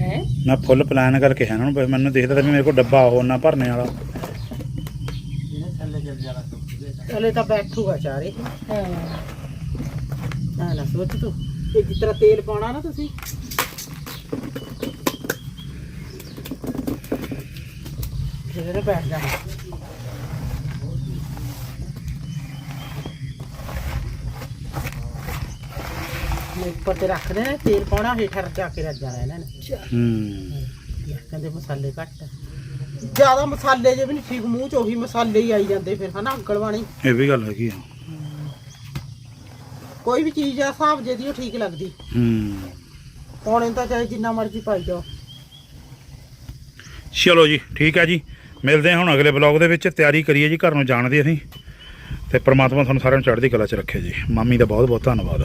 ਹੈ? ਮੈਂ ਫੁੱਲ ਪਲਾਨ ਕਰਕੇ ਹੈ ਨੂੰ ਬਸ ਮੈਨੂੰ ਦੇਖਦਾ ਤਾਂ ਵੀ ਮੇਰੇ ਕੋਲ ਡੱਬਾ ਉਹ ਨਾ ਭਰਨੇ ਵਾਲਾ। ਚੱਲ ਤਾਂ। ਬੈਠੂਗਾ ਚਾਰੇ। ਹਾਂ। ਨਾ ਨਾ ਸੋਚ ਤੂੰ। ਇਹ ਜਿਸ ਤਰ੍ਹਾਂ ਤੇਲ ਪਾਉਣਾ ਨਾ ਤੁਸੀਂ। ਜਿਹੜੇ ਬੈਠ ਜਾਣਾ ਉੱਪਰ ਤੇ ਰੱਖ ਦੇਣਾ ਤੇਲ ਪਾਉਣਾ ਹੇਠਾਂ ਜਾ ਕੇ ਰੱਖ ਜਾਣਾ ਇਹਨਾਂ ਨੇ। ਹੂੰ। ਕਹਿੰਦੇ ਮਸਾਲੇ ਘੱਟ ਜ਼ਿਆਦਾ ਮਸਾਲੇ ਜੇ ਵੀ ਨਹੀਂ ਠੀਕ ਮੂੰਹ ਚ ਉਹੀ ਮਸਾਲੇ ਹੀ ਆਈ ਜਾਂਦੇ ਫਿਰ ਹਨਾ ਅੰਕਲ ਵਾਣੀ ਇਹ ਵੀ ਗੱਲ ਹੈਗੀ ਆ। ਕੋਈ ਵੀ ਚੀਜ਼ ਆ ਹਿਸਾਬ ਜੇ ਦੀ ਉਹ ਠੀਕ ਲੱਗਦੀ। ਹੂੰ। ਪਾਉਣੇ ਤਾਂ ਚਾਹੇ ਜਿੰਨਾ ਮਰਜ਼ੀ ਪਾਈ ਜਾਓ। ਚਲੋ ਜੀ ਠੀਕ ਹੈ ਜੀ। ਮਿਲਦੇ ਹਾਂ ਹੁਣ ਅਗਲੇ ਬਲੌਗ ਦੇ ਵਿੱਚ। ਤਿਆਰੀ ਕਰੀਏ ਜੀ ਘਰ ਨੂੰ ਜਾਣ ਦੀ ਅਸੀਂ। ਤੇ ਪ੍ਰਮਾਤਮਾ ਤੁਹਾਨੂੰ ਸਾਰਿਆਂ ਨੂੰ ਚੜ੍ਹਦੀ ਕਲਾ 'ਚ ਰੱਖੇ ਜੀ। ਮਾਮੀ ਦਾ ਬਹੁਤ ਬਹੁਤ ਧੰਨਵਾਦ।